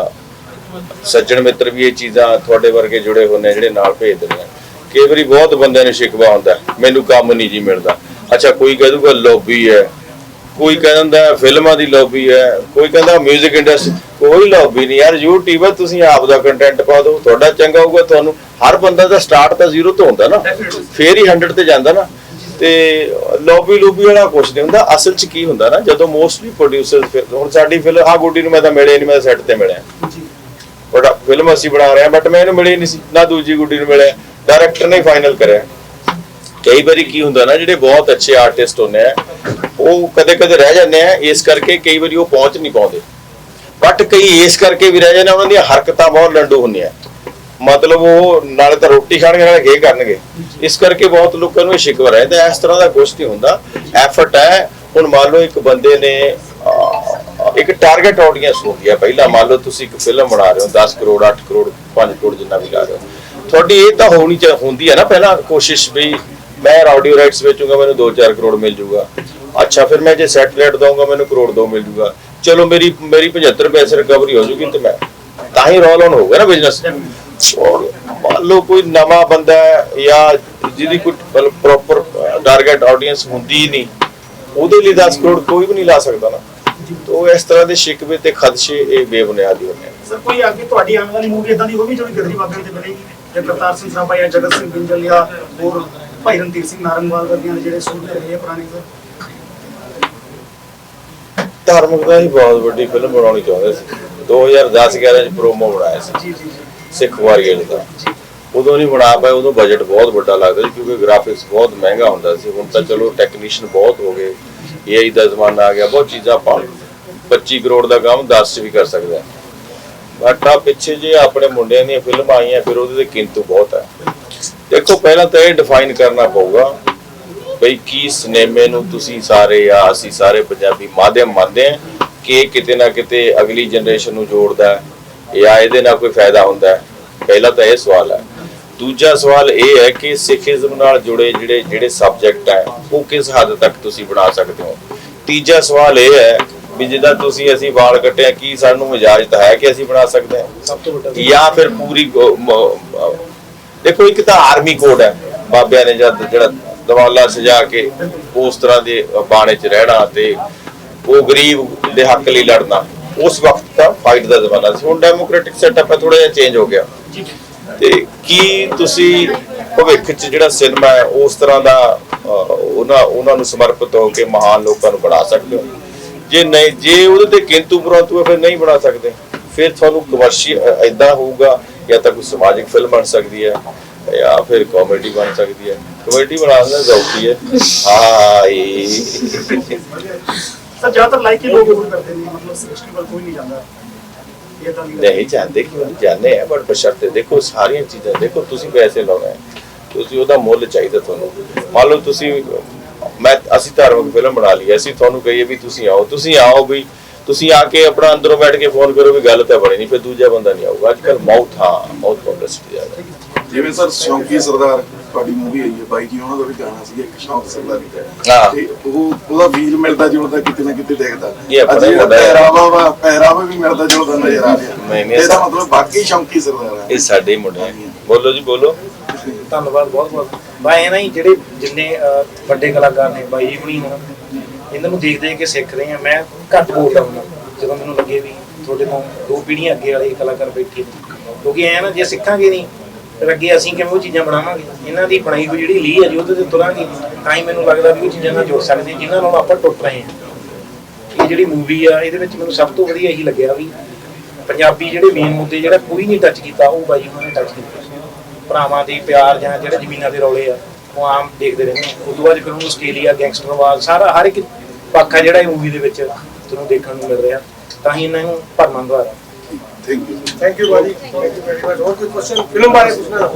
ਸੱਜਣ ਮਿੱਤਰ ਵੀ ਇਹ ਚੀਜ਼ਾਂ ਤੁਹਾਡੇ ਵਰਗੇ ਜੁੜੇ ਹੋਏ ਨੇ ਜਿਹੜੇ ਨਾਲ ਭੇਜਦੇ ਨੇ ਕਈ ਵਾਰੀ ਬਹੁਤ ਬੰਦਿਆਂ ਨੂੰ ਸ਼ਿਕਵਾ ਹੁੰਦਾ ਮੈਨੂੰ ਕੰਮ ਨਹੀਂ ਜੀ ਮਿਲਦਾ। ਅੱਛਾ ਕੋਈ ਕਹਿ ਦੂਗਾ ਲੌਬੀ ਹੈ। ਕੋਈ ਕਹਿੰਦਾ ਫਿਲਮਾਂ ਦੀ ਲੌਬੀ ਹੈ। ਕੋਈ ਕਹਿੰਦਾ 뮤직 ਇੰਡਸਟਰੀ ਕੋਈ ਲੌਬੀ ਨਹੀਂ ਯਾਰ YouTube ਹੈ ਤੁਸੀਂ ਆਪ ਦਾ ਕੰਟੈਂਟ ਪਾ ਦਿਓ ਤੁਹਾਡਾ ਚੰਗਾ ਹੋਊਗਾ ਤੁਹਾਨੂੰ। ਹਰ ਬੰਦਾ ਦਾ ਸਟਾਰਟ ਤਾਂ ਜ਼ੀਰੋ ਤੋਂ ਹੁੰਦਾ ਨਾ ਫੇਰ ਹੀ 100 ਤੇ ਜਾਂਦਾ ਨਾ। ਤੇ ਲੌਬੀ ਲੂਬੀ ਵਾਲਾ ਕੁਝ ਨਹੀਂ ਹੁੰਦਾ ਅਸਲ 'ਚ ਕੀ ਹੁੰਦਾ ਨਾ ਜਦੋਂ ਮੋਸਟਲੀ ਪ੍ਰੋਡਿਊਸਰ ਹੁਣ ਸਾਡੀ ਫਿਲਮ ਆ ਗੁੱਡੀ ਨੂੰ ਮੈਂ ਤਾਂ ਮਿਲਿਆ ਨਹੀਂ ਮੈਂ ਸੈੱਟ ਤੇ ਮਿਲਿਆ। ਜੀ। ਬੜਾ ਫਿਲਮ ਅਸੀਂ ਬਣਾ ਰਹੇ ਹਾਂ ਬਟ ਮੈਂ ਇਹਨੂੰ ਮਿਲੀ ਨਹੀਂ ਸੀ ਨਾ ਦੂਜੀ ਗੁੱਡੀ ਨੂੰ ਮਿਲਿਆ ਡਾਇਰੈਕਟਰ ਨੇ ਫਾਈਨਲ ਕਰਿਆ। ਕਈ ਵਾਰੀ ਕੀ ਹੁੰਦਾ ਨਾ ਜਿਹੜੇ ਬਹੁਤ ਅੱਛੇ ਆਰਟਿਸਟ ਹੁੰਦੇ ਆ ਉਹ ਕਦੇ ਕਦੇ ਰਹਿ ਜਾਂਦੇ ਆ ਇਸ ਕਰਕੇ ਕਈ ਵਾਰੀ ਉਹ ਪਹੁੰਚ ਨਹੀਂ ਪਾਉਂਦੇ। ਬਟ ਕਈ ਇਸ ਕਰਕੇ ਵੀ ਰਹਿ ਜਾਂਦੇ ਉਹਨਾਂ ਦੀਆਂ ਹਰਕਤਾਂ ਬਹੁਤ ਲੰਡੂ ਹੁੰਦੀਆਂ ਮਤਲਬ ਉਹ ਨਾਲੇ ਤਾਂ ਰੋਟੀ ਖਾਣਗੇ ਨਾਲੇ ਗੇ ਕਰਨਗੇ। ਇਸ ਕਰਕੇ ਬਹੁਤ ਲੋਕਾਂ ਨੂੰ ਇਹ ਸ਼ਿਕਵਾ ਤੇ ਇਸ ਤਰ੍ਹਾਂ ਦਾ ਕੁਝ ਨਹੀਂ ਹੁੰਦਾ। ਐਫਰਟ ਹੈ। ਹੁਣ ਮੰਨ ਲਓ ਇੱਕ ਬੰਦੇ ਨੇ ਇੱਕ ਟਾਰਗੇਟ ਆਡੀਅנס ਹੈ ਪਹਿਲਾਂ ਮੰਨ ਲਓ ਤੁਸੀਂ ਇੱਕ ਫਿਲਮ ਬਣਾ ਰਹੇ ਹੋ 10 ਕਰੋੜ 8 ਕਰੋੜ 5 ਕਰੋੜ ਜਿੰਨਾ ਵੀ ਲਾ ਰਹੇ ਹੋ। ਤੁਹਾਡੀ ਇਹ ਤਾਂ ਹੋਣੀ ਚਾ ਹੁੰਦੀ ਹੈ ਨਾ ਪਹਿਲਾਂ ਕੋਸ਼ਿਸ਼ ਵੀ ਮੈਂ ਆਡੀਓ ਰਾਈਟਸ ਵੇਚੂੰਗਾ ਮੈਨੂੰ 2-4 ਕਰੋੜ ਮਿਲ ਜਾਊਗਾ ਅੱਛਾ ਫਿਰ ਮੈਂ ਜੇ ਸੈਟਲਾਈਟ ਦਊਂਗਾ ਮੈਨੂੰ ਕਰੋੜ ਦੋ ਮਿਲ ਜਾਊਗਾ ਚਲੋ ਮੇਰੀ ਮੇਰੀ 75 ਪੈਸੇ ਰਿਕਵਰੀ ਹੋ ਜਾਊਗੀ ਤੇ ਮੈਂ ਤਾਂ ਹੀ ਰੋਲ ਆਨ ਹੋਊਗਾ ਨਾ ਬਿਜ਼ਨਸ ਮੰਨ ਲਓ ਕੋਈ ਨਵਾਂ ਬੰਦਾ ਜਾਂ ਜਿਹਦੀ ਕੋਈ ਪ੍ਰੋਪਰ ਟਾਰਗੇਟ ਆਡੀਅנס ਹੁੰਦੀ ਹੀ ਨਹੀਂ, ਉਹਦੇ ਲਈ 10 ਕਰੋੜ ਕੋਈ ਵੀ ਨਹੀਂ ਲਾ ਸਕਦਾ ਨਾ। ਤੋ ਇਸ ਤਰ੍ਹਾਂ ਦੇ ਸ਼ਿਕਵੇ ਤੇ ਖਦਸ਼ੇ ਇਹ ਬੇਬੁਨਿਆਦ ਹੀ ਹੁੰਦੇ ਸਰ, ਕੋਈ ਅੱਗੇ ਤੁਹਾਡੀ ਆਉਣ ਵਾਲੀ ਮੂਵੀ ਇਦਾਂ ਦੀ ਹੋਵੇ ਜਿਹੜੀ ਗਦਰੀ ਬਾਗਾਂ ਤੇ ਬਣੇਗੀ ਜਾਂ ਕਰਤਾਰ ਸਿੰਘ ਸਰਾਭਾ ਜਾਂ ਜਗਤ ਸਿੰਘ ਬਿੰਜਲ ਜਾਂ ਹੋਰ ਭਾਈ ਰਣਧੀਰ ਸਿੰਘ ਨਾਰੰਗਵਾਲ ਵਰਗਿਆਂ ਜਿਹੜੇ ਸੂਟ ਰਹੇ ਪੁਰਾਣੇ ਸਰ। ਧਾਰਮਿਕ ਦਾ ਹੀ ਬਹੁਤ ਵੱਡੀ ਫਿਲਮ ਬਣਾਉਣੀ ਚਾਹੁੰਦੇ ਸੀ। 2010-11 ਚ ਪ੍ਰੋਮੋ ਬਣਾਇਆ ਸੀ। ਜੀ ਜੀ ਜੀ। ਸਿੱਖ ਵਾਰੀਅਰ ਦਾ। ਉਦੋਂ ਨਹੀਂ ਬਣਾ ਪਾਏ ਉਦੋਂ ਬਜਟ ਬਹੁਤ ਵੱਡਾ ਲੱਗਦਾ ਸੀ ਕਿਉਂਕਿ ਗ੍ਰਾਫਿਕਸ ਬਹੁਤ ਮਹਿੰਗਾ ਹੁੰਦਾ ਸੀ। ਹੁਣ ਤਾਂ ਚਲੋ ਟੈਕਨੀਸ਼ੀਅਨ ਬਹੁਤ ਹੋ ਗਏ। AI ਦਾ ਜ਼ਮਾਨਾ ਆ ਗਿਆ ਬਹੁਤ ਚੀਜ਼ਾਂ ਆਪਾਂ 25 ਕਰੋੜ ਦਾ ਕੰਮ 10 ਚ ਵੀ ਕਰ ਸਕਦਾ ਬਟ ਆ ਪਿੱਛੇ ਜੇ ਆਪਣੇ ਮੁੰਡਿਆਂ ਦੀਆਂ ਫਿਲਮਾਂ ਆਈਆਂ ਫਿਰ ਉਹਦੇ ਤੇ ਕਿੰਤੂ ਬਹੁਤ ਹੈ ਦੇਖੋ ਪਹਿਲਾਂ ਤਾਂ ਇਹ ਡਿਫਾਈਨ ਕਰਨਾ ਪਊਗਾ ਬਈ ਕੀ ਸਿਨੇਮੇ ਨੂੰ ਤੁਸੀਂ ਸਾਰੇ ਜਾਂ ਅਸੀਂ ਸਾਰੇ ਪੰਜਾਬੀ ਮਾਧਿਅਮ ਮੰਨਦੇ ਹਾਂ ਕਿ ਕਿਤੇ ਨਾ ਕਿਤੇ ਅਗਲੀ ਜਨਰੇਸ਼ਨ ਨੂੰ ਜੋੜਦਾ ਹੈ ਜਾਂ ਇਹਦੇ ਨਾਲ ਕੋਈ ਫਾਇਦਾ ਹੁੰਦਾ ਹੈ? ਪਹਿਲਾ ਤਾਂ ਇਹ ਸਵਾਲ ਹੈ। ਦੂਜਾ ਸਵਾਲ ਇਹ ਹੈ ਕਿ ਸਿੱਖੀਜ਼ਮ ਨਾਲ ਜੁੜੇ ਜਿਹੜੇ ਜਿਹੜੇ ਸਬਜੈਕਟ ਹੈ ਉਹ ਕਿਸ ਹੱਦ ਤੱਕ ਤੁਸੀਂ ਬਣਾ ਸਕਦੇ ਹੋ? ਤੀਜਾ ਸਵਾਲ ਇਹ ਹੈ ਵੀ ਜਿੱਦਾਂ ਤੁਸੀਂ ਅਸੀਂ ਵਾਲ ਕੱਟਿਆ ਕੀ ਸਾਨੂੰ ਇਜਾਜ਼ਤ ਹੈ ਕਿ ਅਸੀਂ ਬਣਾ ਸਕਦੇ ਹਾਂ? ਸਭ ਤੋਂ ਵੱਡਾ ਜਾਂ ਫਿਰ ਪੂਰੀ ਦੇਖੋ ਇੱਕ ਤਾਂ ਆਰਮੀ ਕੋਡ ਹੈ। ਬਾਬਿਆਂ ਨੇ ਜਦ ਜਿਹੜਾ ਦਵਾਲਾ ਸਜਾ ਕੇ ਉਸ ਤਰ੍ਹਾਂ ਦੇ ਬਾਣੇ 'ਚ ਰਹਿਣਾ ਤੇ ਉਹ ਗਰੀਬ ਦੇ ਹੱਕ ਲਈ ਲੜਨਾ ਉਸ ਵਕਤ ਤਾਂ ਫਾਈਟ ਦਾ ਜ਼ਮਾਨਾ ਸੀ। ਹੁਣ ਡੈਮੋਕ੍ਰੈਟਿਕ ਸੈਟਅਪ ਹੈ ਥੋੜਾ ਜਿਹਾ ਚੇਂਜ ਹੋ ਗਿਆ। ਤੇ ਕੀ ਤੁਸੀਂ ਭਵਿੱਖ 'ਚ ਜਿਹੜਾ ਸਿਨੇਮਾ ਹੈ ਉਸ ਤਰ੍ਹਾਂ ਦਾ ਉਹਨਾਂ ਉਹਨਾਂ ਨੂੰ ਸਮਰਪਿਤ ਹੋ ਕੇ ਮਹਾਨ ਲੋਕਾਂ ਨੂੰ ਬਣਾ ਸਕਦੇ ਹੋ? ਜੇ ਨਹੀਂ ਜੇ ਉਹਦੇ ਤੇ ਕਿੰਤੂ ਪਰੰਤੂ ਹੈ, ਫਿਰ ਨਹੀਂ ਬਣਾ ਸਕਦੇ। ਫਿਰ ਤੁਹਾਨੂੰ ਕਮਰਸ਼ੀਅਲ ਐਦਾਂ ਹੋਊਗਾ ਜਾਂ ਤਾਂ ਕੋਈ ਸਮਾਜਿਕ ਫਿਲਮ ਬਣ ਸਕਦੀ ਹੈ ਜਾਂ ਫਿਰ ਕਾਮੇਡੀ ਬਣ ਸਕਦੀ ਹੈ। ਕਾਮੇਡੀ ਬਣਾਉਣਾ ਜ਼ੌਕੀ ਹੈ। ਹਾਏ। ਸਰ ਜ਼ਿਆਦਾਤਰ ਲਾਈਕ ਹੀ ਲੋਕ ਜ਼ਰੂਰ ਕਰਦੇ ਨੇ ਮਤਲਬ ਸ੍ਰਿਸ਼ਟੀ ਵੱਲ ਕੋਈ ਨਹੀਂ ਜਾਂਦਾ। ਇਹ ਤਾਂ ਨਹੀਂ। ਜਾਣਦੇ ਕਿਉਂ ਨਹੀਂ? ਜਾਣਦੇ ਆ ਬਟ ਬਸ਼ਰਤੇ ਦੇਖੋ ਸਾਰੀਆਂ ਚੀਜ਼ਾਂ ਦੇਖੋ ਤੁਸੀਂ ਪੈਸੇ ਲਾਉਣਾ ਹੈ। ਤੁਸੀਂ ਉਹਦਾ ਮੁੱਲ ਚਾਹੀਦਾ ਤੁਹਾਨੂੰ। ਮੰਨ ਲਓ ਤੁਸੀਂ ਮੈਂ ਅਸੀਂ ਧਾਰਮਿਕ ਫਿਲਮ ਬਣਾ ਲਈ ਅਸੀਂ ਤੁਹਾਨੂੰ ਕਹੀਏ ਵੀ ਤੁਸੀਂ ਆਓ। ਤੁਸੀਂ ਆਓ ਵੀ ਤੁਸੀਂ ਆ ਕੇ ਆਪਣਾ ਅੰਦਰੋਂ ਬੈਠ ਕੇ ਫੋਨ ਕਰੋ ਵੀ ਗੱਲ ਤਾਂ ਬਣੀ ਨਹੀਂ ਫਿਰ ਦੂਜਾ ਬੰਦਾ ਨਹੀਂ ਆਊਗਾ। ਅੱਜ ਕੱਲ ਮਾਊਥ ਹਾਂ ਮਾਊਥ ਪਬਲਿਸਿਟੀ ਹੈ। ਜਿਵੇਂ ਸਰ ਸ਼ੌਂਕੀ ਸਰਦਾਰ। ਤੁਹਾਡੀ ਮੂਵੀ ਆਈ ਹੈ ਬਾਈ ਜੀ ਉਹਨਾਂ ਦਾ ਵੀ ਗਾਣਾ ਸੀ ਇੱਕ ਸ਼ੌਂਕ ਸਰਦਾਰੀ ਦਾ ਹਾਂ। ਤੇ ਉਹ ਉਹਦਾ ਫੀਲ ਮਿਲਦਾ ਜੁਲਦਾ ਕਿਤੇ ਨਾ ਕਿਤੇ ਦੇਖਦਾ ਇਹ ਆਪਣਾ ਅੱਜ ਜਿਹੜਾ ਮੁੰਡਾ ਹੈ। ਪਹਿਰਾਵਾ ਵਾ ਪਹਿਰਾਵਾ ਵੀ ਮਿਲਦਾ ਜੁਲਦਾ ਨਜ਼ਰ ਆ ਰਿਹਾ ਨਹੀਂ, ਨਹੀਂ, ਇਹਦਾ ਸਰ। ਮਤਲਬ ਬਾਕੀ ਸ਼ੌਂਕੀ ਸਰਦਾਰ ਹੈ ਇਹ ਸਾਡੇ ਮੁੰਡੇ ਆ। ਬੋਲੋ ਜੀ ਬੋਲੋ ਧੰਨਵਾਦ ਬਹੁਤ ਬਹੁਤ ਬਾਈ ਨਾ ਹੀ ਜਿਹੜੇ ਜਿੰਨੇ ਅਹ, ਵੱਡੇ ਕਲਾਕਾਰ ਨੇ ਬਾਈ ਹੁਣੀ ਨੇ ਇਹਨਾਂ ਨੂੰ ਦੇਖ ਦੇਖ ਕੇ ਸਿੱਖ ਰਹੇ ਆ ਮੈਂ ਘੱਟ ਬੋਲਦਾ ਹੁੰਦਾ ਜਦੋਂ ਮੈਨੂੰ ਲੱਗੇ ਵੀ ਤੁਹਾਡੇ ਤੋਂ ਦੋ ਪੀੜ੍ਹੀਆਂ ਅੱਗੇ ਵਾਲੇ ਕਲਾਕਾਰ ਬੈਠੇ ਨੇ ਕਿਉਂਕਿ ਐ ਨਾ ਜੇ ਸਿੱਖਾਂਗੇ ਨਹੀਂ ਫਿਰ ਅੱਗੇ ਅਸੀਂ ਕਿਵੇਂ ਉਹ ਚੀਜ਼ਾਂ ਬਣਾਵਾਂਗੇ? ਇਹਨਾਂ ਦੀ ਬਣਾਈ ਹੋਈ ਜਿਹੜੀ ਲੀਹ ਹੈ ਜੀ, ਉਹਦੇ ਤੇ ਤੁਰਾਂਗੇ। ਤਾਂ ਹੀ ਮੈਨੂੰ ਲੱਗਦਾ ਵੀ ਉਹ ਚੀਜ਼ਾਂ ਨਾਲ ਜੁੜ ਸਕਦੇ। ਜਿਨ੍ਹਾਂ ਨਾਲ ਆਪਾਂ ਟੁੱਟ ਰਹੇ ਹਾਂ। ਇਹ ਜਿਹੜੀ ਮੂਵੀ ਆ, ਇਹਦੇ ਵਿੱਚ ਮੈਨੂੰ ਸਭ ਤੋਂ ਵਧੀਆ ਇਹੀ ਲੱਗਿਆ ਵੀ ਪੰਜਾਬੀ ਜਿਹੜੇ ਮੇਨ ਮੁੱਦੇ ਜਿਹੜਾ ਕੋਈ ਨਹੀਂ ਟੱਚ ਕੀਤਾ, ਉਹ ਬਾਈ ਉਹਨਾਂ ਨੇ ਟੱਚ ਕੀਤਾ। ਭਰਾਵਾਂ ਦੇ ਪਿਆਰ ਜਾਂ ਜਿਹੜੇ ਜ਼ਮੀਨਾਂ ਦੇ ਰੌਲੇ ਆ, ਉਹ ਆਮ ਦੇਖਦੇ ਰਹਿੰਦੇ ਆ ਉਸ ਤੋਂ ਬਾਅਦ ਫਿਰ ਉਹਨੂੰ ਆਸਟ੍ਰੇਲੀਆ ਗੈਂਗਸਟਰਵਾਦ ਸਾਰਾ ਹਰ ਇੱਕ ਪੱਖ ਆ ਜਿਹੜਾ ਇਹ ਮੂਵੀ ਦੇ ਵਿੱਚ ਤੁਹਾਨੂੰ ਦੇਖਣ ਨੂੰ ਮਿਲ ਰਿਹਾ। ਤਾਂ ਹੀ ਇਹਨਾਂ ਨੂੰ ਭਰਮਾਂ ਦੁਆਰਾ ਥੈਂਕ ਯੂ ਥੈਂਕ ਯੂ ਬਾਜੀ ਥੈਂਕ ਯੂ ਵੈਰੀ ਮਚ ਹੋਰ ਕੋਈ ਕੁਐਸਚਨ ਫਿਲਮ ਬਾਰੇ ਪੁੱਛਣਾ